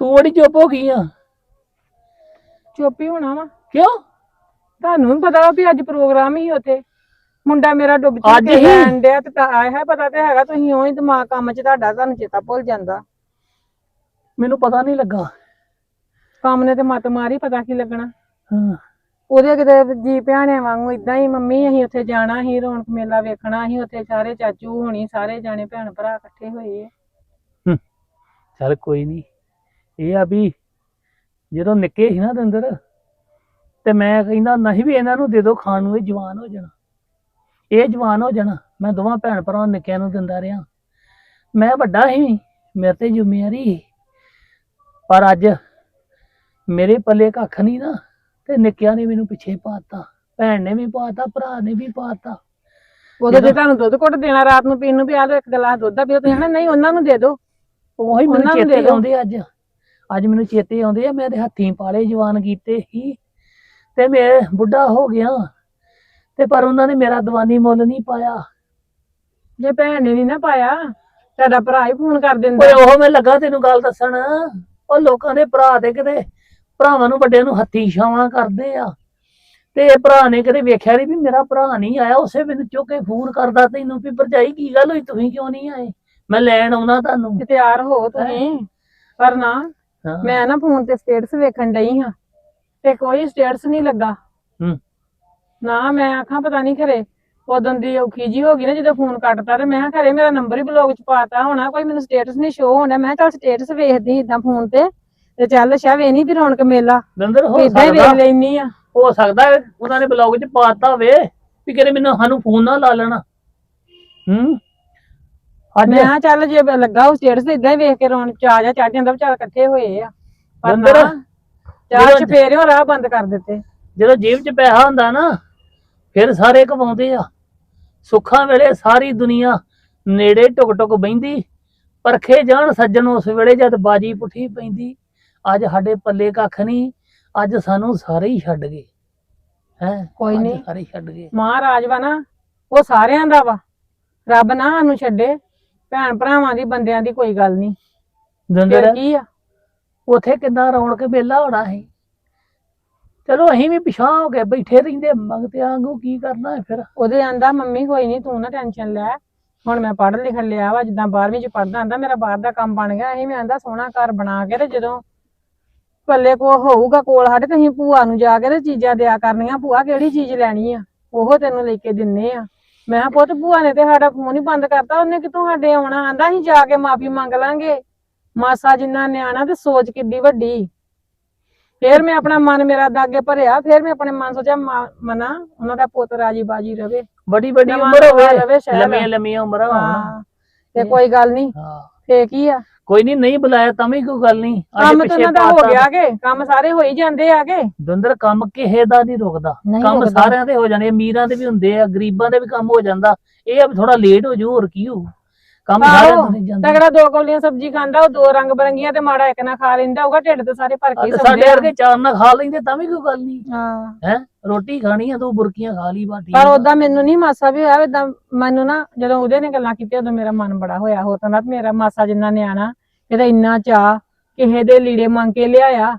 ਤੂੰ ਬੜੀ ਚੁੱਪ ਹੋ ਗਈ ਆ? ਚੁੱਪ ਹੀ ਹੋਣਾ ਵਾ। ਕਿਉਂ? ਤੁਹਾਨੂੰ ਵੀ ਪਤਾ ਵਾ ਵੀ ਅੱਜ ਪ੍ਰੋਗਰਾਮ ਹੀ ਉੱਥੇ। ਮੁੰਡਾ ਮੇਰਾ ਡੁੱਬ ਅੱਜ ਹੀ? ਡਿਆ ਤੇ ਤਾਂ ਆਇਆ ਹੈ ਪਤਾ ਤੇ ਹੈਗਾ ਤੁਸੀਂ ਉਹੀ ਦਿਮਾਗ ਕੰਮ 'ਚ ਤੁਹਾਡਾ ਤੁਹਾਨੂੰ ਚੇਤਾ ਭੁੱਲ ਜਾਂਦਾ। ਮੈਨੂੰ ਪਤਾ ਨਹੀਂ ਲੱਗਾ। ਕੰਮ ਨੇ ਤੇ ਮੱਤ ਮਾਰੀ ਪਤਾ ਕੀ ਲੱਗਣਾ। ਹਾਂ। ਉਹਦੇ ਕਿਤੇ ਜੀ ਭਿਆਣਿਆਂ ਵਾਂਗੂ ਇਦਾਂ ਹੀ ਮੰਮੀ ਅਸੀਂ ਉੱਥੇ ਜਾਣਾ ਸੀ, ਰੌਣਕ ਮੇਲਾ ਵੇਖਣਾ ਸੀ, ਉੱਥੇ ਸਾਰੇ ਚਾਚੂ ਹੋਣੀ, ਸਾਰੇ ਜਾਣੇ ਭੈਣ ਭਰਾ ਇਕੱਠੇ ਹੋਏ ਆ। ਚੱਲ ਕੋਈ ਨਹੀਂ ਇਹ ਆ ਵੀ ਜਦੋਂ ਨਿੱਕੇ ਸੀ ਨਾ ਦੰਦਰ ਤੇ ਮੈਂ ਕਹਿੰਦਾ ਨਹੀਂ ਵੀ ਇਹਨਾਂ ਨੂੰ ਦੇ ਦਿਓ ਖਾਣ ਨੂੰ, ਇਹ ਜਵਾਨ ਹੋ ਜਾਣਾ ਇਹ ਜਵਾਨ ਹੋ ਜਾਣਾ, ਮੈਂ ਦੋਵਾਂ ਭੈਣ ਭਰਾਵਾਂ ਨਿੱਕਿਆਂ ਨੂੰ ਦਿੰਦਾ ਰਿਹਾ ਮੈਂ ਵੱਡਾ ਸੀ, ਮੇਰੇ ਤੇ ਜ਼ਿੰਮੇਵਾਰੀ ਸੀ। ਪਰ ਅੱਜ ਮੇਰੇ ਪੱਲੇ ਕੱਖ ਨਹੀਂ ਨਾ ਤੇ ਨਿੱਕਿਆਂ ਨੇ ਮੈਨੂੰ ਪਿੱਛੇ ਪਾਤਾ ਭੈਣ ਨੇ ਵੀ ਪਾਤਾ ਭਰਾ ਨੇ ਵੀ ਪਾਤਾ। ਉਦੋਂ ਜੇ ਤੁਹਾਨੂੰ ਦੁੱਧ ਘੁੱਟ ਦੇਣਾ ਰਾਤ ਨੂੰ ਪੀਣ ਨੂੰ ਵੀ ਆ ਲਓ ਇੱਕ ਗਲਾਸ ਦੁੱਧ ਦਾ ਪੀਓ ਤੁਸੀਂ ਹਨਾ ਨਹੀਂ ਉਹਨਾਂ ਨੂੰ ਦੇ ਦਿਓ। ਉਹੀ ਮੈਨੂੰ ਚੇਤੇ। ਆਉਂਦੇ ਅੱਜ। ਅੱਜ ਮੈਨੂੰ ਚੇਤੇ ਆਉਂਦੇ ਆ ਮੈਂ ਤੇ ਹੱਥੀਂ ਪਾਲੇ ਜਵਾਨ ਕੀਤੇ ਸੀ। ਤੇ ਮੈਂ ਬੁੱਢਾ ਹੋ ਗਿਆ। ਤੇ ਪਰ ਉਹਨਾਂ ਨੇ ਮੇਰਾ ਦੀਵਾਨੀ ਮੁੱਲ ਨਹੀਂ ਪਾਇਆ। ਜੇ ਭੈਣ ਨੇ ਨਹੀਂ ਨਾ ਪਾਇਆ ਤੁਹਾਡਾ ਭਰਾ ਹੀ ਫੋਨ ਕਰ ਦਿੰਦਾ। ਓਏ ਉਹ ਮੈਂ ਲੱਗਾ ਤੈਨੂੰ ਗੱਲ ਦੱਸਣ। ਉਹ ਲੋਕਾਂ ਦੇ ਭਰਾ ਦੇ ਕਿਤੇ ਭਰਾਵਾਂ ਨੂੰ ਵੱਡਿਆਂ ਨੂੰ ਹੱਥੀਂ ਛਾਵਾਂ ਕਰਦੇ ਆ। ਤੇ ਭਰਾ ਨੇ ਕਦੇ ਵੇਖਿਆ ਨਹੀਂ ਵੀ ਮੇਰਾ ਭਰਾ ਨਹੀਂ ਆਇਆ ਉਸੇ ਮੈਨੂੰ ਚੁੱਕ ਕੇ ਫੋਨ ਕਰਦਾ ਤੈਨੂੰ ਵੀ ਭਰਜਾਈ ਕੀ ਗੱਲ ਹੋਈ ਤੁਸੀਂ ਕਿਉਂ ਨਹੀਂ ਆਏ? ਮੈਂ ਲੈਣ ਆਉਣਾ ਤੁਹਾਨੂੰ। ਤਿਆਰ ਹੋ ਤੁਸੀਂ। ਪਰ ਨਾ। ਮੈਂ ਨਾ ਫੋਨ ਤੇ ਸਟੇਟਸ ਵੇਖਣ ਡਈ ਹਾਂ ਤੇ ਕੋਈ ਸਟੇਟਸ ਨਹੀਂ ਲੱਗਾ। ਹੂੰ। ਨਾ ਮੈਂ ਆਖਾਂ ਪਤਾ ਨਹੀਂ ਖਰੇ ਉਦੋਂ ਦੀ ਔਖੀ ਜੀ ਹੋ ਗਈ ਨਾ ਜਦੋਂ ਫੋਨ ਕੱਟਤਾ ਤੇ ਮੈਂ ਖਰੇ ਮੇਰਾ ਨੰਬਰ ਹੀ ਬਲੌਗ ਚ ਪਾਤਾ ਹੋਣਾ ਕੋਈ ਮੈਨੂੰ ਸਟੇਟਸ ਨਹੀਂ ਸ਼ੋ ਹੋਣਾ। ਮੈਂ ਚੱਲ ਸਟੇਟਸ ਵੇਖਦੀ ਇਦਾਂ ਫੋਨ ਤੇ। ਤੇ ਚੱਲ ਸ਼ਾ ਵੇਨੀ ਵੀ ਰੌਣਕ ਮੇਲਾ। ਦੰਦਰ ਹੋ ਇਦਾਂ ਹੀ ਸਕਦਾ ਲੈਣੀ ਆ। ਹੋ ਸਕਦਾ ਹੈ ਉਹਨਾਂ ਨੇ ਬਲੌਗ 'ਚ ਪਾਤਾ ਹੋਵੇ ਵੀ ਕਿਤੇ ਮੈਨੂੰ ਸਾਨੂੰ ਫੋਨ ਨਾ ਲਾ ਲੈਣਾ। ਹੂੰ? ਅੱਜ ਮੈਂ ਕਿਹਾ ਚੱਲ ਜੇ ਲੱਗਾ ਉਹ ਸਟੇਟਸ ਇਦਾਂ ਹੀ ਵੇਖ ਕੇ ਰੌਣਕ ਚਾ ਜਾ ਚੜ ਜਾਂਦਾ ਵਿਚਾਰ ਇਕੱਠੇ ਹੋਏ ਆ। ਪਰ ਅੰਦਰ ਨਾ ਚਾਰ ਜਦੋਂ- ਚਫੇਰਿਓ ਰਾਹ ਬੰਦ ਕਰ ਦਿੱਤੇ। ਜਦੋਂ ਜੇਬ 'ਚ ਪੈਸਾ ਹੁੰਦਾ ਨਾ ਫਿਰ ਸਾਰੇ ਕਮਾਉਂਦੇ ਆ। ਸੁੱਖਾਂ ਵੇਲੇ ਸਾਰੀ ਦੁਨੀਆ ਨੇੜੇ ਟੁਕ ਟੁਕ ਬਹਿੰਦੀ ਪਰਖੇ ਜਾਣ ਸੱਜਣ ਉਸ ਵੇਲੇ ਜਦ ਬਾਜੀ ਪੁੱਠੀ ਪੈਂਦੀ। ਅੱਜ ਸਾਡੇ ਪੱਲੇ ਕੱਖ ਨਹੀਂ ਅੱਜ ਸਾਨੂੰ ਸਾਰੇ ਹੀ ਛੱਡ ਗਏ। ਹੈ? ਕੋਈ ਨੀ। ਸਾਰੇ ਹੀ ਛੱਡ ਗਏ। ਮਹਾਰਾਜ ਵਾ ਨਾ ਉਹ ਸਾਰਿਆਂ ਦਾ ਵਾ। ਰੱਬ ਨਾ ਸਾਨੂੰ ਛੱਡੇ। ਭੈਣ ਭਰਾਵਾਂ ਦੀ ਬੰਦਿਆਂ ਦੀ ਕੋਈ ਗੱਲ ਨਹੀਂ। ਦੰਦਰ ਕੀ ਆ? ਉਥੇ ਕਿੰਨਾ ਰੌਣਕ ਮੇਲਾ ਹੋਣਾ ਸੀ? ਚਲੋ ਅਸੀਂ ਵੀ ਪਿਛਾਂ ਹੋ ਕੇ ਬੈਠੇ ਰਹਿੰਦੇ ਮੰਗਤਿਆਂ ਵਾਂਗੂ ਕੀ ਕਰਨਾ ਹੈ ਫਿਰ? ਉਹਦੇ ਆਂਦਾ ਮੰਮੀ ਕੋਈ ਨਹੀਂ ਤੂੰ ਨਾ ਟੈਨਸ਼ਨ ਲੈ। ਹੁਣ ਮੈਂ ਪੜ੍ਹ ਲਿਖ ਲਿਆ ਵਾ ਜਿੱਦਾਂ 12ਵੀਂ ਚ ਪੜਦਾ ਆਂਦਾ ਮੇਰਾ ਬਾਹਰ ਦਾ ਕੰਮ ਬਣ ਗਿਆ। ਅਸੀਂ ਵੀ ਆਂਦਾ ਸੋਹਣਾ ਘਰ ਬਣਾ ਕੇ ਤੇ ਜਦੋਂ ਪੱਲੇ ਕੋ ਹੋਊਗਾ ਕੋਲ ਸਾਡੇ ਤੇ ਅਸੀਂ ਭੂਆ ਨੂੰ ਜਾ ਕੇ ਤੇ ਚੀਜ਼ਾਂ ਦਿਆ ਕਰਨੀਆਂ ਭੂਆ ਕਿਹੜੀ ਚੀਜ਼ ਲੈਣੀ ਆ? ਉਹ ਤੈਨੂੰ ਲੈ ਕੇ ਦਿੰਨੇ ਆ। ਮੈਂ ਕਿਹਾ ਪੁੱਤ ਭੂਆ ਨੇ ਤੇ ਸਾਡਾ ਫੋਨ ਹੀ ਬੰਦ ਕਰਤਾ ਉਹਨੇ ਕਿਤੋਂ ਸਾਡੇ ਆਉਣਾ? ਆਂਦਾ ਅਸੀਂ ਜਾ ਕੇ ਮਾਫੀ ਮੰਗ ਲਾਂਗੇ। ਮਾਸਾ ਜਿੰਨਾ ਨਿਆਣਾ ਤੇ ਸੋਚ ਕਿੱਡੀ ਵੱਡੀ। ਫੇਰ ਮੈਂ ਆਪਣਾ ਮਨ ਮੇਰਾ ਦਾਗੇ ਭਰਿਆ ਫੇਰ ਮੈਂ ਆਪਣੇ ਮਨ ਸੋਚਿਆ ਮਾ- ਮਨਾ ਉਹਨਾਂ ਦਾ ਪੁੱਤ ਰਾਜੀ ਬਾਜੀ ਰਵੇ। ਬੜੀ ਬੜੀ ਨਵਾਂ ਉਮਰ ਨਵਾਂ ਹੋਵੇ ਸ਼ਹਿਰ। ਲੰਮੀਆਂ ਲੰਮੀਆਂ ਉਮਰਾਂ ਹੋਣ। ਹਾਂ ਤੇ ਕੋਈ ਗੱਲ ਨਹੀਂ। ਹਾਂ। ਫੇ ਕੀ ਆ? ਕੋਈ ਨਹੀਂ ਨਹੀਂ ਬੁਲਾਇਆ ਤਾਂ ਵੀ ਕੋਈ ਗੱਲ ਨਹੀਂ ਕੰਮ ਤਾਂ ਉਹਨਾਂ ਦਾ ਹੋ ਗਿਆ ਕਿ ਕੰਮ ਸਾਰੇ ਹੋ ਹੀ ਜਾਂਦੇ ਆਗੇ ਦੁੰਦਰ ਕੰਮ ਕਿਸੇ ਦਾ ਨਹੀਂ ਰੁਕਦਾ। ਨਹੀਂ ਕੰਮ ਰੁਕਦਾ। ਸਾਰਿਆਂ ਦੇ ਹੋ ਜਾਣੇ ਅਮੀਰਾਂ ਦੇ ਵੀ ਹੁੰਦੇ ਆ ਗਰੀਬਾਂ ਦੇ ਵੀ ਕੰਮ ਹੋ ਜਾਂਦਾ। ਇਹ ਆ ਵੀ ਥੋੜਾ ਲੇਟ ਹੋ ਜੂ ਹੋਰ ਕੀ ਹੋ ਕੰਮ ਸਾਰਿਆਂ ਆਹੋ, ਦੇ ਨਹੀਂ ਜਾਂਦਾ ਤਗੜਾ ਦੋ ਕੌਲੀਆਂ ਸਬਜ਼ੀ ਖਾਂਦਾ ਉਹ ਦੋ ਰੰਗ ਬਰੰਗੀਆਂ ਤੇ ਮਾੜਾ ਇੱਕ ਨਾ ਖਾ ਲੈਂਦਾ ਹੋਊਗਾ ਢਿੱਡ ਤੇ ਸਾਰੇ ਭਰ ਕੇ ਹੀ ਤੇ ਸੌਂਦੇ ਸਾਡੇ ਆ। ਵਰਗੇ ਚਾਰ ਨਾਲ ਖਾ ਲੈਂਦੇ ਤਾਂ ਵੀ ਕੋਈ ਗੱਲ ਨਹੀਂ। ਹਾਂ। ਹੈ? ਰੋਟੀ ਖਾਣੀ ਆ ਤੂੰ ਬੁਰਕੀਆਂ ਖਾ ਲਈ ਬਾਟੀ ਪਰ ਉਦਾਂ ਮੈਨੂੰ ਨਹੀਂ ਮਾਸਾ ਵੀ ਹੋਇਆ ਇਦਾਂ ਮੈਨੂੰ ਨਾ ਜਦੋਂ ਉਹਦੇ ਨੇ ਗੱਲਾਂ ਕੀਤੀਆਂ ਉਦੋਂ ਮੇਰਾ ਮਨ ਬੜਾ ਹੋਇਆ। ਹੋ ਤਾਂ ਮੇਰਾ ਮਾਸਾ ਜਿੰਨਾ ਨਿਆਣਾ ਇਹਦਾ ਇੰਨਾ ਚਾਹ ਕਿਸੇ ਦੇ ਲੀੜੇ ਮੰਗ ਕੇ ਲਿਆਇਆ।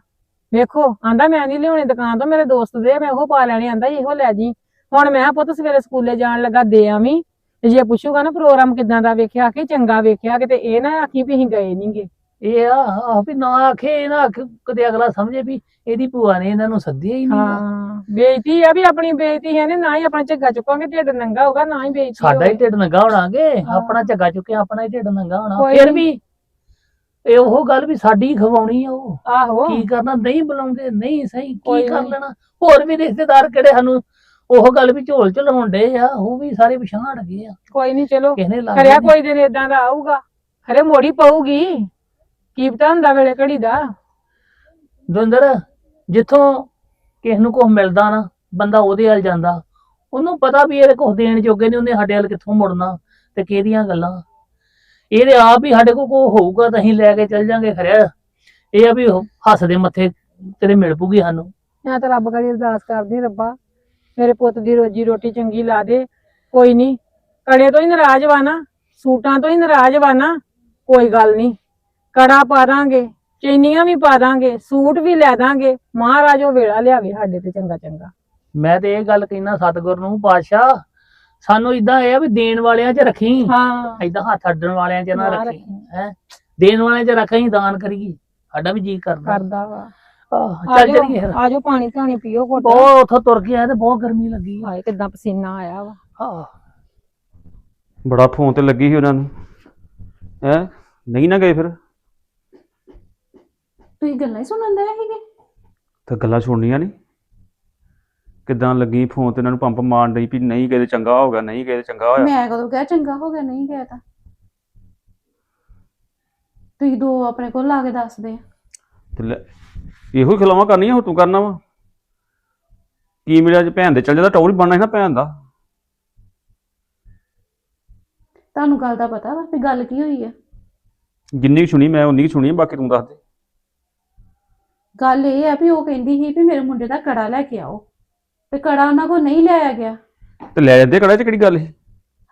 ਵੇਖੋ ਆਂਦਾ ਮੈਂ ਨਹੀਂ ਲਿਆਉਣੇ ਦੁਕਾਨ ਤੋਂ ਮੇਰੇ ਦੋਸਤ ਦੇ ਮੈਂ ਉਹ ਪਾ ਲੈਣੇ ਆਂਦਾ ਇਹੋ ਲੈ ਜੀ। ਹੁਣ ਮੈਂ ਕਿਹਾ ਪੁੱਤ ਸਵੇਰੇ ਸਕੂਲੇ ਜਾਣ ਲੱਗਾ ਦੇ ਆਵੀਂ। ਤੇ ਜੇ ਪੁੱਛੂਗਾ ਨਾ ਪ੍ਰੋਗਰਾਮ ਕਿਦਾਂ ਦਾ ਵੇਖਿਆ ਕਿ ਚੰਗਾ ਵੇਖਿਆ ਕਿਤੇ ਇਹ ਨਾ ਆਖੀ ਵੀ ਅਸੀਂ ਗਏ ਨਹੀਂਗੇ ਇਹ ਆ ਆ ਵੀ ਨਾ ਆਖੇ ਇਹ ਨਾ ਆਖੇ ਕਦੇ ਅਗਲਾ ਸਮਝੇ ਵੀ ਇਹਦੀ ਭੂਆ ਨੇ ਇਹਨਾਂ ਨੂੰ ਸੱਦਿਆ ਹੀ ਨਹੀਂ ਹਾਂ ਬੇਇੱਜ਼ਤੀ ਆ ਵੀ ਆਪਣੀ ਬੇਇੱਜ਼ਤੀ ਹੈ ਨੇ ਨਾ ਹੀ ਆਪਣਾ ਝੱਗਾ ਚੁੱਕਾਂਗੇ ਢਿੱਡ ਨੰਗਾ ਹੋਗਾ ਨਾ ਹੀ ਬੇਇੱਜ਼ਤੀ ਸਾਡਾ ਹੀ। ਢਿੱਡ ਨੰਗਾ ਹੋਣਾਗੇ। ਆਪਣਾ ਝੱਗਾ ਚੁੱਕਿਆ ਆਪਣਾ ਹੀ ਢਿੱਡ ਨੰਗਾ ਹੋਣਾ ਕੋਈ ਫਿਰ। ਵੀ ਇਹ ਉਹ ਗੱਲ ਵੀ ਸਾਡੀ ਖਵਾਉਣੀ ਆ ਉਹ ਆਹੋ ਕੀ ਕਰਨਾ ਨਹੀਂ ਬੁਲਾਉਂਦੇ ਨਹੀਂ ਸਹੀ ਕੋਈ ਕੀ ਕਰ। ਲੈਣਾ ਹੋਰ ਵੀ ਰਿਸ਼ਤੇਦਾਰ ਕਿਹੜੇ ਸਾਨੂੰ ਉਹ ਗੱਲ ਵੀ ਝੋਲ ਝਲਾਉਣ ਡੇ ਆ ਉਹ ਵੀ ਸਾਰੇ ਪਛਾਣ ਗਏ ਆ। ਕੋਈ ਨਹੀਂ ਚਲੋ। ਕਿਸੇ ਨੇ ਲੱਗ ਖਰਿਆ ਕੋਈ ਦਿਨ ਇਦਾਂ ਦਾ ਆਊਗਾ। ਖਰੇ ਮੋੜੀ ਪਊਗੀ। ਕੀ ਪਤਾ ਹੁੰਦਾ ਵੇਲੇ ਘੜੀ ਦਾ। ਦੁੰਦਰ ਜਿੱਥੋਂ ਕਿਸ ਨੂੰ ਕੁਝ ਮਿਲਦਾ ਨਾ ਬੰਦਾ ਉਹਦੇ ਵੱਲ ਜਾਂਦਾ। ਉਹਨੂੰ ਪਤਾ ਵੀ ਇਹਦੇ ਕੁਝ ਦੇਣ ਜੋਗੇ ਨੇ ਉਹਨੇ ਸਾਡੇ ਵੱਲ ਕਿੱਥੋਂ ਮੁੜਨਾ ਤੇ ਕਿਹਦੀਆਂ ਗੱਲਾਂ। ਇਹਦੇ ਆਪ ਹੀ ਸਾਡੇ ਕੋਲ ਕੋ ਹੋਊਗਾ ਤਾਂ ਅਸੀਂ ਲੈ ਕੇ ਚੱਲ ਜਾਾਂਗੇ ਖਰਿਆ। ਇਹ ਆ ਵੀ ਹੱਸਦੇ ਮੱਥੇ ਤੇਰੇ ਮਿਲ ਪੂਗੀ ਸਾਨੂੰ। ਮੈਂ ਤਾਂ ਰੱਬ ਕਰੀ ਅਰਦਾਸ ਕਰਦੀ ਰੱਬਾ। ਮੇਰੇ ਪੁੱਤ ਦੀ ਰੋਜੀ ਰੋਟੀ ਚੰਗੀ ਲਾ ਦੇ ਕੋਈ ਨਹੀਂ ਕੜੇ ਤੋਂ ਹੀ ਨਾਰਾਜ਼ ਵਾ ਨਾ ਸੂਟਾਂ ਤੋਂ ਹੀ ਨਾਰਾਜ਼ ਵਾ ਨਾ ਕੋਈ ਗੱਲ ਨਹੀਂ ਕੜਾ ਪਾ ਦਾਂਗੇ ਚੈਨੀਆਂ ਵੀ ਪਾ ਦਾਂਗੇ ਸੂਟ ਵੀ ਲੈ ਦਾਂਗੇ। ਮਹਾਰਾਜ ਉਹ ਵੇਲਾ ਲਿਆਵੇ ਸਾਡੇ ਤੇ ਚੰਗਾ ਚੰਗਾ। ਮੈਂ ਤੇ ਇਹ ਗੱਲ ਕਹਿਣਾ ਸਤਿਗੁਰ ਨੂੰ ਪਾਤਸ਼ਾਹ ਸਾਨੂੰ ਇਦਾਂ ਇਹ ਆ ਵੀ ਦੇਣ ਵਾਲਿਆਂ 'ਚ ਰੱਖੀ। ਹਾਂ। ਇਦਾਂ ਹੱਥ ਅੱਡਣ ਵਾਲਿਆਂ 'ਚ ਨਾ ਰੱਖੀ। ਹੈ। ਦੇਣ ਵਾਲਿਆਂ 'ਚ ਰੱਖੀ ਦਾਨ ਕਰੀਏ। ਸਾਡਾ ਵੀ ਜੀ ਕਰਦਾ ਕਰਦਾ ਵਾ। ਆਹ, ਚੱਲ ਚਲੀਏ ਫਿਰ। ਆਜੋ ਪਾਣੀ ਧਾਣੀ ਪੀਓ ਘੁੱਟ। ਬਹੁਤ ਉੱਥੋਂ ਤੁਰ ਕੇ ਆਏ ਤੇ ਬਹੁਤ ਗਰਮੀ ਲੱਗੀ ਹਾਏ ਕਿਦਾਂ ਪਸੀਨਾ ਆਇਆ ਵਾ। ਹਾਂ ਬੜਾ ਫੋਨ ਤੇ ਲੱਗੀ ਸੀ ਉਹਨਾਂ ਨੂੰ। ਹੈ? ਨਹੀਂ ਨਾ ਗਏ ਫਿਰ। ਤੁਸੀਂ ਗੱਲਾਂ ਹੀ ਸੁਣਨ ਦੇ ਸੀਗੇ? ਤਾਂ ਗੱਲਾਂ ਸੁਣਨੀਆਂ ਨਹੀਂ। ਕਿਦਾਂ ਲੱਗੀ ਫੋਨ ਤੇ ਇਹਨਾਂ ਨੂੰ ਪੰਪ ਮਾਰਨ ਡਈ ਵੀ ਨਹੀਂ ਗਏ ਤੇ ਚੰਗਾ ਹੋਗਾ ਨਹੀਂ ਗਏ ਤੇ ਚੰਗਾ ਹੋਇਆ। ਮੈਂ ਕਦੋਂ ਕਿਹਾ ਚੰਗਾ ਹੋ ਗਿਆ ਨਹੀਂ ਗਿਆ ਤਾਂ। ਤੁਸੀਂ ਦੋ ਆਪਣੇ ਕੋਲ ਲਾ ਕੇ ਦੱਸਦੇ ਆ ਤੇ ਲੈ, ਇਹੋ ਹੀ ਖਿਲਾਵਾਂ ਕਰਨੀਆਂ ਹੋਰ ਤੂੰ ਕਰਨਾ ਵਾ। ਕੀ ਮਿਲਿਆ ਜੇ ਭੈਣ ਦੇ ਚੱਲ ਜਾਂਦਾ ਟੌਰ ਹੀ ਬਣਨਾ ਸੀ ਨਾ ਭੈਣ ਦਾ। ਤੁਹਾਨੂੰ ਗੱਲ ਦਾ ਪਤਾ ਵਾ ਵੀ ਗੱਲ ਕੀ ਹੋਈ ਆ? ਜਿੰਨੀ ਕੁ ਸੁਣੀ ਮੈਂ ਉਨੀ ਕੁ ਸੁਣੀ ਆ, ਬਾਕੀ ਤੂੰ ਦੱਸ ਦੇ। ਗੱਲ ਇਹ ਆ ਵੀ ਉਹ ਕਹਿੰਦੀ ਸੀ ਵੀ ਮੇਰੇ ਮੁੰਡੇ ਦਾ ਕੜਾ ਲੈ ਕੇ ਆਓ। ਤੇ ਕੜਾ ਉਹਨਾਂ ਕੋਲ ਨਹੀਂ ਲਿਆਇਆ ਗਿਆ। ਤੇ ਲੈ ਜਾਂਦੇ ਕੜਾ ਚ ਕਿਹੜੀ ਗੱਲ ਸੀ?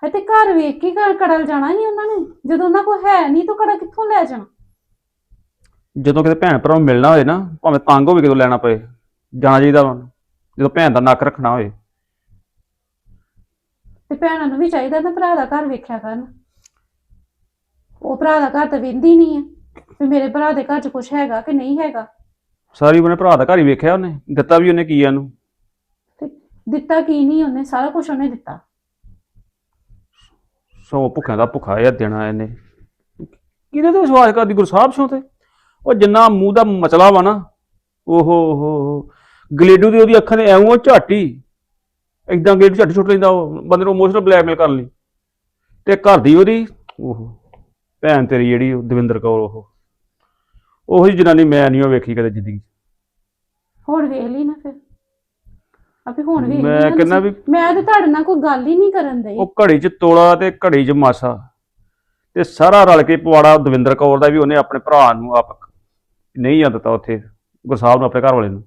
ਹੈ ਤੇ ਘਰ ਵੇਖ ਕੇ ਘਰ ਕੜਾ ਜਾਣਾ ਹੀ ਉਹਨਾਂ ਨੇ। ਜਦੋਂ ਉਹਨਾਂ ਕੋਲ ਹੈ ਨਹੀਂ ਤਾਂ ਕੜਾ ਕਿੱਥੋਂ ਲੈ ਜਾਣਾ? ਜਦੋਂ ਕਿਤੇ ਭੈਣ ਭਰਾ ਨੂੰ ਮਿਲਣਾ ਹੋਏ ਨਾ ਭਾਵੇਂ ਤੰਗ ਹੋਵੇ ਕਿਦੋਂ ਲੈਣਾ ਪਏ ਜਾਣਾ ਚਾਹੀਦਾ ਵਾ ਜਦੋਂ ਭੈਣ ਦਾ ਨੱਕ ਰੱਖਣਾ ਹੋਏ। ਤੇ ਭੈਣਾਂ ਨੂੰ ਵੀ ਚਾਹੀਦਾ ਨਾ ਭਰਾ ਦਾ ਘਰ ਵੇਖਿਆ ਕਰਨ। ਉਹ ਭਰਾ ਦਾ ਘਰ ਤਾਂ ਵੇਂਦੀ ਨਹੀਂ ਆ ਵੀ ਮੇਰੇ ਭਰਾ ਦੇ ਘਰ 'ਚ ਕੁਝ ਹੈਗਾ ਕਿ ਨਹੀਂ ਹੈਗਾ। ਸਾਰੀ ਉਹਨੇ ਭਰਾ ਦਾ ਘਰ ਹੀ ਵੇਖਿਆ ਉਹਨੇ ਦਿੱਤਾ ਵੀ ਉਹਨੇ ਕੀ ਆ ਇਹਨੂੰ ਤੇ ਦਿੱਤਾ ਕੀ ਨਹੀਂ ਉਹਨੇ ਸਾਰਾ ਕੁਝ ਉਹਨੇ ਦਿੱਤਾ। ਸੋ ਭੁੱਖਿਆਂ ਦਾ ਭੁੱਖਾ ਇਹ ਦੇਣਾ ਇਹਨੇ। ਕਿਹਦੇ ਤੇ ਵਿਸ਼ਵਾਸ ਕਰਦੀ ਗੁਰਸਾਹਿਬ ਸਿੰਘ ਤੇ? ਉਹ ਜਿੰਨਾ ਮੂੰਹ ਦਾ ਮਚਲਾ ਵਾ ਨਾ ਓਹੋ ਹੋ ਗਲੇਡੂ ਦੀ ਉਹਦੀ ਅੱਖਾਂ ਦੇ ਐਵੇਂ ਉਹ ਝਾਟੀ। ਇਦਾਂ ਗਲੇਡੂ ਝੱਟ ਛੁੱਟ ਲੈਂਦਾ ਉਹ ਬੰਦੇ ਨੂੰ ਇਮੋਸ਼ਨਲ ਬਲੈਕਮੇਲ ਕਰਨ ਲਈ। ਤੇ ਘਰ ਦੀ ਉਹਦੀ ਓਹੋ ਭੈਣ ਤੇਰੀ ਜਿਹੜੀ ਦਵਿੰਦਰ ਕੌਰ ਉਹ ਉਹੀ ਜਨਾਨੀ ਮੈਂ ਨਹੀਂ ਉਹ ਵੇਖੀ ਕਦੇ ਜ਼ਿੰਦਗੀ 'ਚ। ਹੁਣ ਵੇਖ ਲਈ ਨਾ ਫਿਰ। ਆਪੇ ਹੁਣ ਵੇਖ ਲਈ ਮੈਂ ਨਾ ਕਹਿੰਦਾ। ਵੀ ਮੈਂ ਤੇ ਤੁਹਾਡੇ ਨਾਲ ਕੋਈ ਗੱਲ ਹੀ ਨਹੀਂ ਕਰਨ ਦਈ। ਉਹ ਘੜੀ 'ਚ ਤੋਲਾ ਤੇ ਘੜੀ 'ਚ ਮਾਸਾ। ਤੇ ਸਾਰਾ ਰਲ ਕੇ ਪਵਾੜਾ ਦਵਿੰਦਰ ਕੌਰ ਦਾ ਵੀ ਉਹਨੇ ਆਪਣੇ ਭਰਾ ਨੂੰ ਆਪ ਨਹੀਂ ਜਾਂ ਦਿੱਤਾ ਉੱਥੇ ਗੁਰਸਾਹਿਬ ਨੂੰ ਆਪਣੇ ਘਰ ਵਾਲੇ ਨੂੰ।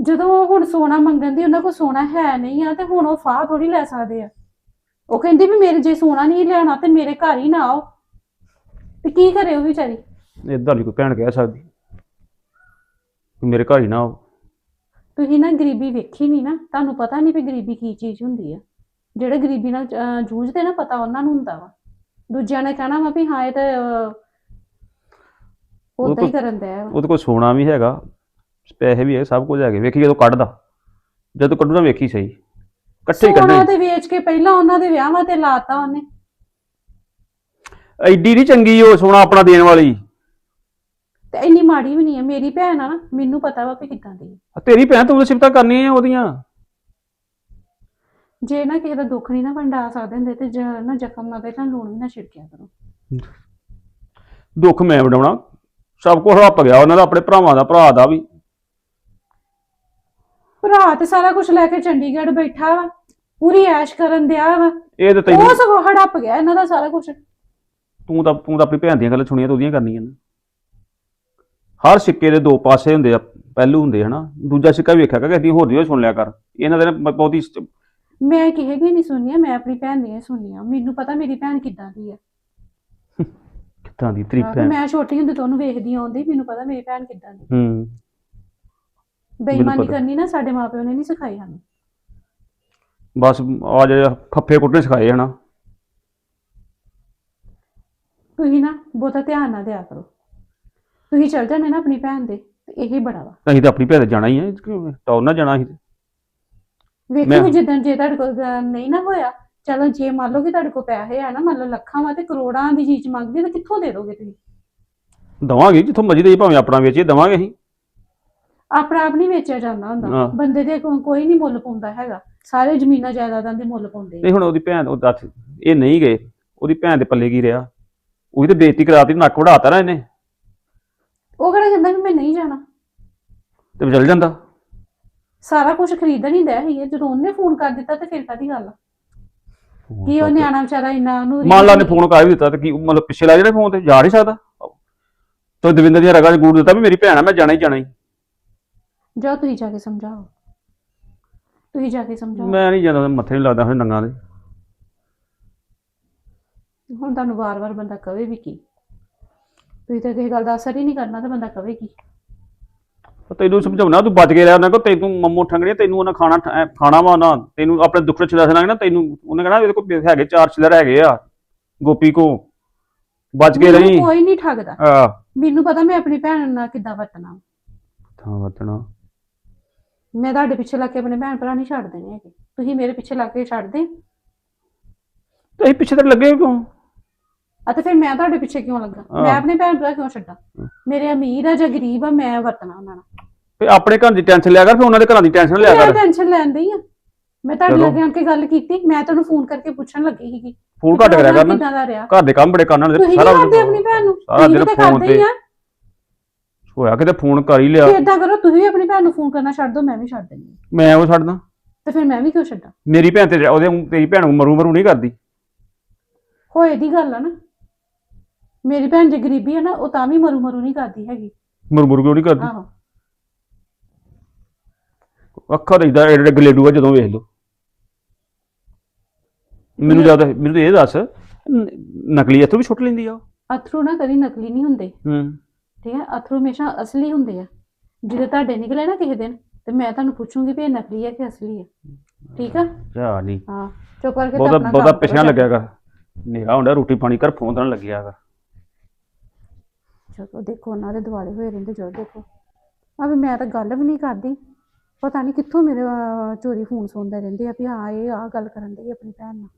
ਜਦੋਂ ਉਹ ਹੁਣ ਸੋਨਾ ਮੰਗਣ ਦੀ ਉਹਨਾਂ ਕੋਲ ਸੋਨਾ ਹੈ ਨਹੀਂ ਆ ਤੇ ਹੁਣ ਉਹ ਫਾਹ ਥੋੜੀ ਲੈ ਸਕਦੇ ਆ। ਉਹ ਕਹਿੰਦੀ ਵੀ ਮੇਰੇ ਜੇ ਸੋਨਾ ਨਹੀਂ ਲੈਣਾ ਤੇ ਮੇਰੇ ਘਰ ਹੀ ਨਾ ਆਓ। ਤੇ ਕੀ ਕਰੇ ਉਹ ਵਿਚਾਰੀ? ਇਦਾਂ ਨਹੀਂ ਕੋਈ ਭੈਣ ਕਹਿ ਸਕਦੀ। ਕਿ ਮੇਰੇ ਘਰ ਹੀ ਨਾ ਆਓ। ਤੁਸੀਂ ਨਾ ਗਰੀਬੀ ਵੇਖੀ ਨਹੀਂ ਨਾ ਤੁਹਾਨੂੰ ਪਤਾ ਨਹੀਂ ਵੀ ਗਰੀਬੀ ਕੀ ਚੀਜ਼ ਹੁੰਦੀ ਆ। ਜਿਹੜੇ ਗਰੀਬੀ ਨਾਲ ਅਹ, ਜੂਝਦੇ ਨਾ ਪਤਾ ਉਹਨਾਂ ਨੂੰ ਹੁੰਦਾ ਵਾ। ਦੂਜਿਆਂ ਨੇ ਕਹਿਣਾ ਵਾ ਵੀ ਹਾਂ ਇਹ ਤਾਂ ਉਦਾਂ ਹੀ ਕਰਨ ਦਾ ਉਹਦੇ ਕੋਲ ਸੋਨਾ ਵੀ ਹੈਗਾ ਪੈਸੇ ਵੀ ਹੈ ਸਭ ਕੁਝ ਹੈਗੇ। ਵੇਖੀ ਜਦੋਂ ਕੱਢਦਾ ਜਦੋਂ ਕੱਢੂ ਨਾ ਵੇਖੀ ਸਹੀ। ਇਕੱਠੇ ਹੀ ਸੋਨਾ ਕੱਢੇ ਤੇ ਵੇਚ ਕੇ ਪਹਿਲਾਂ ਉਹਨਾਂ ਦੇ ਵਿਆਹਾਂ ਤੇ ਲਾਤਾ ਉਹਨੇ। ਐਡੀ ਨਹੀਂ ਚੰਗੀ ਉਹ ਸੋਨਾ ਆਪਣਾ ਦੇਣ ਵਾਲੀ। ਤੇ ਇੰਨੀ ਮਾੜੀ ਵੀ ਨਹੀਂ ਹੈ। ਮੇਰੀ ਭੈਣ ਆ ਨਾ ਮੈਨੂੰ ਪਤਾ ਵਾ ਵੀ ਕਿੱਦਾਂ ਦੀ ਹੈ। ਤੇਰੀ ਭੈਣ ਤੂੰ ਤਾਂ ਸਿਫਤਾਂ ਕਰਨੀਆਂ ਉਹਦੀਆਂ। ਜੇ ਨਾ ਕਿਸੇ ਦਾ ਦੁੱਖ ਨਹੀਂ ਨਾ ਵੰਡਾ ਸਕਦੇ ਹੁੰਦੇ ਤੇ ਜ- ਨਾ ਜ਼ਖਮ ਨਾ ਪਹਿਲਾਂ ਲੂਣ ਵੀ ਨਾ ਛਿੜਕਿਆ ਕਰੋ। ਦੁੱਖ ਮੈਂ ਵਡਾਉਣਾ। ਸਭ ਕੁਝ ਹੱਪ ਗਿਆ ਉਹਨਾਂ ਦਾ ਆਪਣੇ ਭਰਾਵਾਂ ਦਾ ਭਰਾ ਦਾ ਵੀ। ਭਰਾ ਤੇ ਸਾਰਾ ਕੁਝ ਲੈ ਕੇ ਚੰਡੀਗੜ੍ਹ ਬੈਠਾ ਵਾ ਪੂਰੀ ਐਸ਼ ਕਰਨ ਦਿਆ ਵਾ। ਇਹ ਤੇ ਤੈਨੂੰ ਉਹ ਸਗੋਂ ਹੜੱਪ ਗਿਆ ਇਹਨਾਂ ਦਾ ਸਾਰਾ ਕੁਝ ਤੂੰ ਤਾਂ ਤੂੰ ਤਾਂ ਆਪਣੀ ਭੈਣ ਦੀਆਂ ਗੱਲਾਂ ਸੁਣੀਆਂ ਤੇ ਉਹਦੀਆਂ ਕਰਨੀਆਂ ਨੇ। ਹਰ ਸਿੱਕੇ ਦੇ ਦੋ ਪਾਸੇ ਹੁੰਦੇ ਆ ਪਹਿਲੂ ਹੁੰਦੇ ਹਨਾ। ਦੂਜਾ ਸਿੱਕਾ ਵੀ ਵੇਖਿਆ ਕਰ ਕਿਸੇ ਦੀ ਹੋਰ ਦੀ ਵੀ ਸੁਣ ਲਿਆ ਕਰ। ਇਹਨਾਂ ਦੇ ਨਾ ਬਹੁਤੀ ਸ- ਮੈਂ ਕਿਸੇ ਦੀ ਨਹੀਂ ਸੁਣੀਆਂ ਮੈਂ ਆਪਣੀ ਭੈਣ ਦੀਆਂ ਸੁਣੀਆਂ ਮੈਨੂੰ ਪਤਾ ਮੇਰੀ ਭੈਣ ਕਿੱਦਾਂ ਦੀ ਹੈ ਕਿੱਦਾਂ ਦੀ ਤੇਰੀ ਭੈਣ? ਮੈਂ ਛੋਟੀ ਹੁੰਦੀ ਤੋਂ ਉਹਨੂੰ ਵੇਖਦੀ ਆਉਂਦੀ ਮੈਨੂੰ ਪਤਾ ਮੇਰੀ ਭੈਣ ਕਿੱਦਾਂ ਦੀ ਹੂੰ। ਬੇਈਮਾਨੀ। ਕਰਨੀ ਨਾ ਸਾਡੇ ਮਾਪਿਓ ਨੇ ਨਹੀਂ ਸਿਖਾਈ ਸਾਨੂੰ। ਬਸ ਆ ਜਿਹੜੇ ਫੱਫੇ ਕੁੱਟਣੇ ਸਿਖਾਏ ਹਨਾ। ਤੁਸੀਂ ਨਾ ਬਹੁਤਾ ਧਿਆਨ ਨਾ ਦਿਆ ਕਰੋ। ਤੁਸੀਂ ਚਲ ਜਾਂਦੇ ਨਾ ਆਪਣੀ ਭੈਣ ਦੇ ਤੇ ਇਹੀ ਬੜਾ ਵਾ। ਅਸੀਂ ਤਾਂ ਆਪਣੀ ਭੈਣ ਦੇ ਜਾਣਾ ਹੀ ਹੈ ਟੌਰ ਨਾ ਜਾਣਾ ਸੀ ਵੇਖੋ ਮੈਂ- ਵੀ ਜੇ ਤੁਹਾਡੇ ਕੋਲ ਅਹ, ਨਹੀਂ ਨਾ ਹੋਇਆ ਚਲੋ ਜੇ ਮੰਨ ਲਓ ਕਿ ਤੁਹਾਡੇ ਕੋਲ ਪੈਸੇ ਆ ਨਾ ਮੰਨ ਲਓ ਲੱਖਾਂ ਵਾ ਤੇ ਕਰੋੜਾਂ ਦੀ ਚੀਜ਼ ਮੰਗਦੀ ਤਾਂ ਕਿੱਥੋਂ ਦੇ ਦੋਗੇ ਤੁਸੀਂ? ਦਵਾਂਗੇ ਜਿੱਥੋਂ ਮਰਜ਼ੀ ਦੇ ਭਾਵੇਂ ਆਪਣਾ ਵੇਚੀਏ ਦਵਾਂਗੇ ਅਸੀਂ। ਆਪਣਾ ਆਪ ਨਹੀਂ ਵੇਚਿਆ ਜਾਂਦਾ ਹੁੰਦਾ। ਹਾਂ। ਬੰਦੇ ਦੇ ਕੋ- ਕੋਈ ਨਹੀਂ ਮੁੱਲ ਪਾਉਂਦਾ ਹੈਗਾ। ਸਾਰੇ ਜ਼ਮੀਨਾਂ ਜਾਇਦਾਦਾਂ ਦੇ ਮੁੱਲ ਪਾਉਂਦੇ ਆ। ਨਹੀਂ ਹੁਣ ਉਹਦੀ ਭੈਣ ਉਹ ਦੱਸ ਇਹ ਨਹੀਂ ਗਏ। ਉਹਦੀ ਭੈਣ ਦੇ ਪੱਲੇ ਕੀ ਰਿਹਾ? ਉਹਦੀ ਤੇ ਬੇਇੱਜ਼ਤੀ ਕਰਾਤੀ ਨੱਕ ਵੜਾਤਾ ਨਾ ਇਹਨੇ। ਉਹ ਕਿਹੜਾ ਕਹਿੰਦਾ ਕਿ ਮੈਂ ਨਹੀਂ ਜਾਣਾ? ਤੇ ਚੱਲ ਜਾਂਦਾ। ਸਾਰਾ ਕੁਝ ਖਰੀਦਣ ਹੀ ਡਿਆ ਸੀ ਜਦੋਂ ਉਹਨੇ ਫੋਨ ਕਰ ਦਿੱਤਾ ਤੇ ਫਿਰ ਕਾਦੀ ਗੱਲ? ਕੀ ਉਹ ਨਿਆਣਾ ਵਿਚਾਰਾ ਇੰਨਾ ਉਹਨੂੰ ਮੰਨ ਲਾ ਨੇ ਫੋਨ ਕਰ ਵੀ ਦਿੱਤਾ ਤੇ ਕੀ ਮਤਲਬ ਪਿੱਛੇ ਲੱਗ ਜਾਣੇ ਫੋਨ ਤੇ? ਜਾ ਨਹੀਂ ਸਕਦਾ? ਤੇ ਦਵਿੰਦਰ ਦੀਆਂ ਰਗਾਂ 'ਚ ਗੂੜ ਦਿੱਤਾ ਵੀ ਮੇਰੀ ਭੈਣ ਆ ਮੈਂ ਜਾਣਾ ਹੀ ਜਾਣਾ ਹੀ। ਜਾਓ ਤੁਸੀਂ ਜਾ ਕੇ ਸਮਝਾਓ। ਤੁਸੀਂ ਜਾ ਕੇ ਸਮਝਾਓ। ਮੈਂ ਨਹੀਂ ਜਾਂਦਾ ਮੱਥੇ ਨਹੀਂ ਲੱਗਦਾ ਹੋਏ ਨੰਗਾ ਦੇ। ਹੁਣ ਤੁਹਾਨੂੰ ਵਾਰ-ਵਾਰ ਬੰਦਾ ਕਵੇ ਵੀ ਕੀ। ਤੁਸੀਂ ਤਾਂ ਕਿਸੇ ਗੱਲ ਦਾ ਅਸਰ ਹੀ ਨਹੀਂ ਕਰਨਾ ਤਾਂ ਬੰਦਾ ਕਵੇ ਕੀ। ਤੈਨੂੰ ਸਮਝਾਉਣਾ ਤੂੰ ਬਚ ਕੇ ਰਿਹਾ ਉਹਨਾਂ ਕੋ ਤੈਨੂੰ ਮੰਮੋ ਠੰਗੜੀ ਤੈਨੂੰ ਉਹਨਾਂ ਖਾਣਾ ਠ- ਖਾਣਾ ਵਾ ਉਹਨਾਂ ਤੈਨੂੰ ਆਪਣੇ ਦੁੱਖ ਚ ਦੱਸਣਾ ਨਾ ਤੈਨੂੰ ਉਹਨੇ ਕਹਿਣਾ ਇਹਦੇ ਕੋਲ ਹੈਗੇ ਚਾਰ ਛਿਲਰ ਹੈਗੇ ਆ ਗੋਪੀ ਕੋ ਬਚ ਕੇ ਮੈਨੂੰ ਰਹੀ। ਕੋਈ ਨਹੀਂ ਠੱਗਦਾ। ਆ ਮੈਨੂੰ ਪਤਾ ਮੈਂ ਆਪਣੀ ਭੈਣ ਨਾਲ ਕਿੱਦਾਂ ਵਰਤਣਾ ਥਾਂ ਵਤਣਾ ਮੈਂ ਤੁਹਾਡੇ ਪਿੱਛੇ ਲੱਗ ਕੇ ਆਪਣੇ ਭੈਣ ਭਰਾ ਨਹੀਂ ਛੱਡ ਦੇਣੇ ਹੈਗੇ। ਤੁਸੀਂ ਮੇਰੇ ਪਿੱਛੇ ਲੱਗ ਕੇ ਛੱਡ ਦੇ। ਤੇ ਅਸੀਂ ਪਿੱਛੇ ਤੇ ਲੱਗੇ ਕਿਉਂ? ਆ ਤੇ ਫਿਰ ਮੈਂ ਤੁਹਾਡੇ ਪਿੱਛੇ ਕਿਉਂ ਲੱਗਾ? ਮੈਂ। ਆਪਣੇ ਭੈਣ ਭਰਾ ਕਿਉਂ ਛੱਡਾਂ? ਮੇਰੇ ਅਮੀਰ ਆ ਜਾਂ ਗਰੀਬ ਆ ਮੈਂ ਵਰਤਣਾ ਉਹਨਾਂ ਨਾਲ। ਫੇ ਆਪਣੇ ਘਰ ਦੀ ਟੈਨਸ਼ਨ ਲਿਆ ਕਰ ਫੇ ਉਹਨਾਂ ਦੇ ਘਰਾਂ ਦੀ ਟੈਨਸ਼ਨ ਲਿਆ ਮੈਂ ਕਰ। ਟੈਨਸ਼ਨ ਲੈਂਦੀ ਆ। ਮੈਂ ਤੁਹਾਡੇ ਚਲੋ। ਆਣ ਕੇ ਗੱਲ ਕੀਤੀ ਮੈਂ ਤੁਹਾਨੂੰ ਫੋਨ ਕਰਕੇ ਪੁੱਛਣ ਲੱਗੀ ਸੀਗੀ ਫੋਨ ਘੱਟ ਕਰਿਆ ਕਰ ਨਾ ਕਿੱਦਾਂ ਦਾ ਰਿਹਾ? ਘਰ ਦੇ ਕੰਮ ਬੜੇ ਕਰਨ ਤੁਸੀਂ ਸਾਰਾ ਕਰਦੇ ਆਪਣੀ ਭੈਣ ਨੂੰ? ਸਾਰਾ ਦਿਨ ਤਾਂ ਫੋਨ ਤੇ ਹੋਇਆ ਕਿਤੇ ਫੋਨ ਕਰ ਹੀ ਲਿਆ। ਤੇ ਕਰੋ ਤੁਸੀਂ ਵੀ ਆਪਣੀ ਭੈਣ ਨੂੰ ਫੋਨ ਕਰਨਾ ਛੱਡ ਦਿਓ ਮੈਂ ਵੀ ਛੱਡ ਦਿੰਦੀ ਹਾਂ। ਮੈਂ ਉਹ ਛੱਡਦਾ। ਤੇ ਫਿਰ ਮੈਂ ਵੀ ਕਿਉਂ ਛੱਡਾਂ? ਮੇਰੀ ਭੈਣ ਤੇ ਉਹਦੇ ਤੇਰੀ ਭੈਣ ਨੂੰ ਮਰੂ ਮਰੂ ਨਹੀਂ ਕਰਦੀ। ਹੋਏ ਦੀ ਗੱਲ ਆ ਨਾ। ਮੇਰੀ ਭੈਣ ਜੇ ਗਰੀਬੀ ਆ ਨਾ ਉਹ ਤਾਂ ਵੀ ਮਰੂ ਮਰੂ ਨਹੀਂ ਕਰਦੀ ਹੈਗੀ। ਮਰੂ ਮਰੂ ਕਿਉਂ ਨਹੀਂ ਕਰਦੀ? ਆਹੋ। ਅੱਖਾਂ ਦੇ ਇਦਾਂ ਏਡੇ ਗਲੇਡੂ ਆ ਜਦੋਂ ਵੇਖ ਲਓ। ਮੈਨੂੰ ਜ਼ਿਆਦਾ ਮੈਨੂੰ ਤਾਂ ਇਹ ਦੱਸ ਨ- ਨਕਲੀ ਇੱਥੋਂ ਵੀ ਛੁੱਟ ਲੈਂਦੀ ਆ ਉਹ? ਅਥਰੂ ਨਾ ਕਦੀ ਨਕਲੀ ਨਹੀਂ ਹੁੰਦੇ। ਹੂੰ। ਠੀਕ ਹੈ ਅਥਰੂ ਹਮੇਸ਼ਾ ਅਸਲੀ ਹੁੰਦੇ ਆ। ਜਿਹੜੇ ਤੁਹਾਡੇ ਨਿਕਲੇ ਨਾ ਕਿਸੇ ਦਿਨ ਤੇ ਮੈਂ ਤੁਹਾਨੂੰ ਪੁੱਛੂੰਗੀ ਵੀ ਇਹ ਨਕਲੀ ਹੈ ਕਿ ਅਸਲੀ ਹੈ ਠੀਕ ਆ? ਜਾ ਨਹੀਂ। ਹਾਂ ਚੁੱਪ ਕਰਕੇ ਤੇ ਬਹੁਤਾ ਆਪਣਾ ਬਹੁਤਾ ਕੰਮ ਲੱਗਿਆ ਕਰ ਨੇਹਾ ਹੁੰਦਾ ਰੋਟੀ ਪਾਣੀ ਕਰ ਫੋਨ ਤਾਂ ਲੱਗਿਆ ਕਰ ਚਲੋ ਦੇਖੋ ਉਹਨਾਂ ਦੇ ਦੁਆਲੇ ਹੋਏ ਰਹਿੰਦੇ ਜੋ ਦੇਖੋ। ਆ ਵੀ ਮੈਂ ਤਾਂ ਗੱਲ ਵੀ ਨਹੀਂ ਕਰਦੀ। ਪਤਾ ਨਹੀਂ ਕਿੱਥੋਂ ਮੇਰੇ ਚੋਰੀ ਫੋਨ ਸੁਣਦੇ ਰਹਿੰਦੇ ਆ ਵੀ ਹਾਂ, ਇਹ ਆ ਗੱਲ ਕਰਨ ਦੇ ਆਪਣੀ ਭੈਣ ਨਾਲ।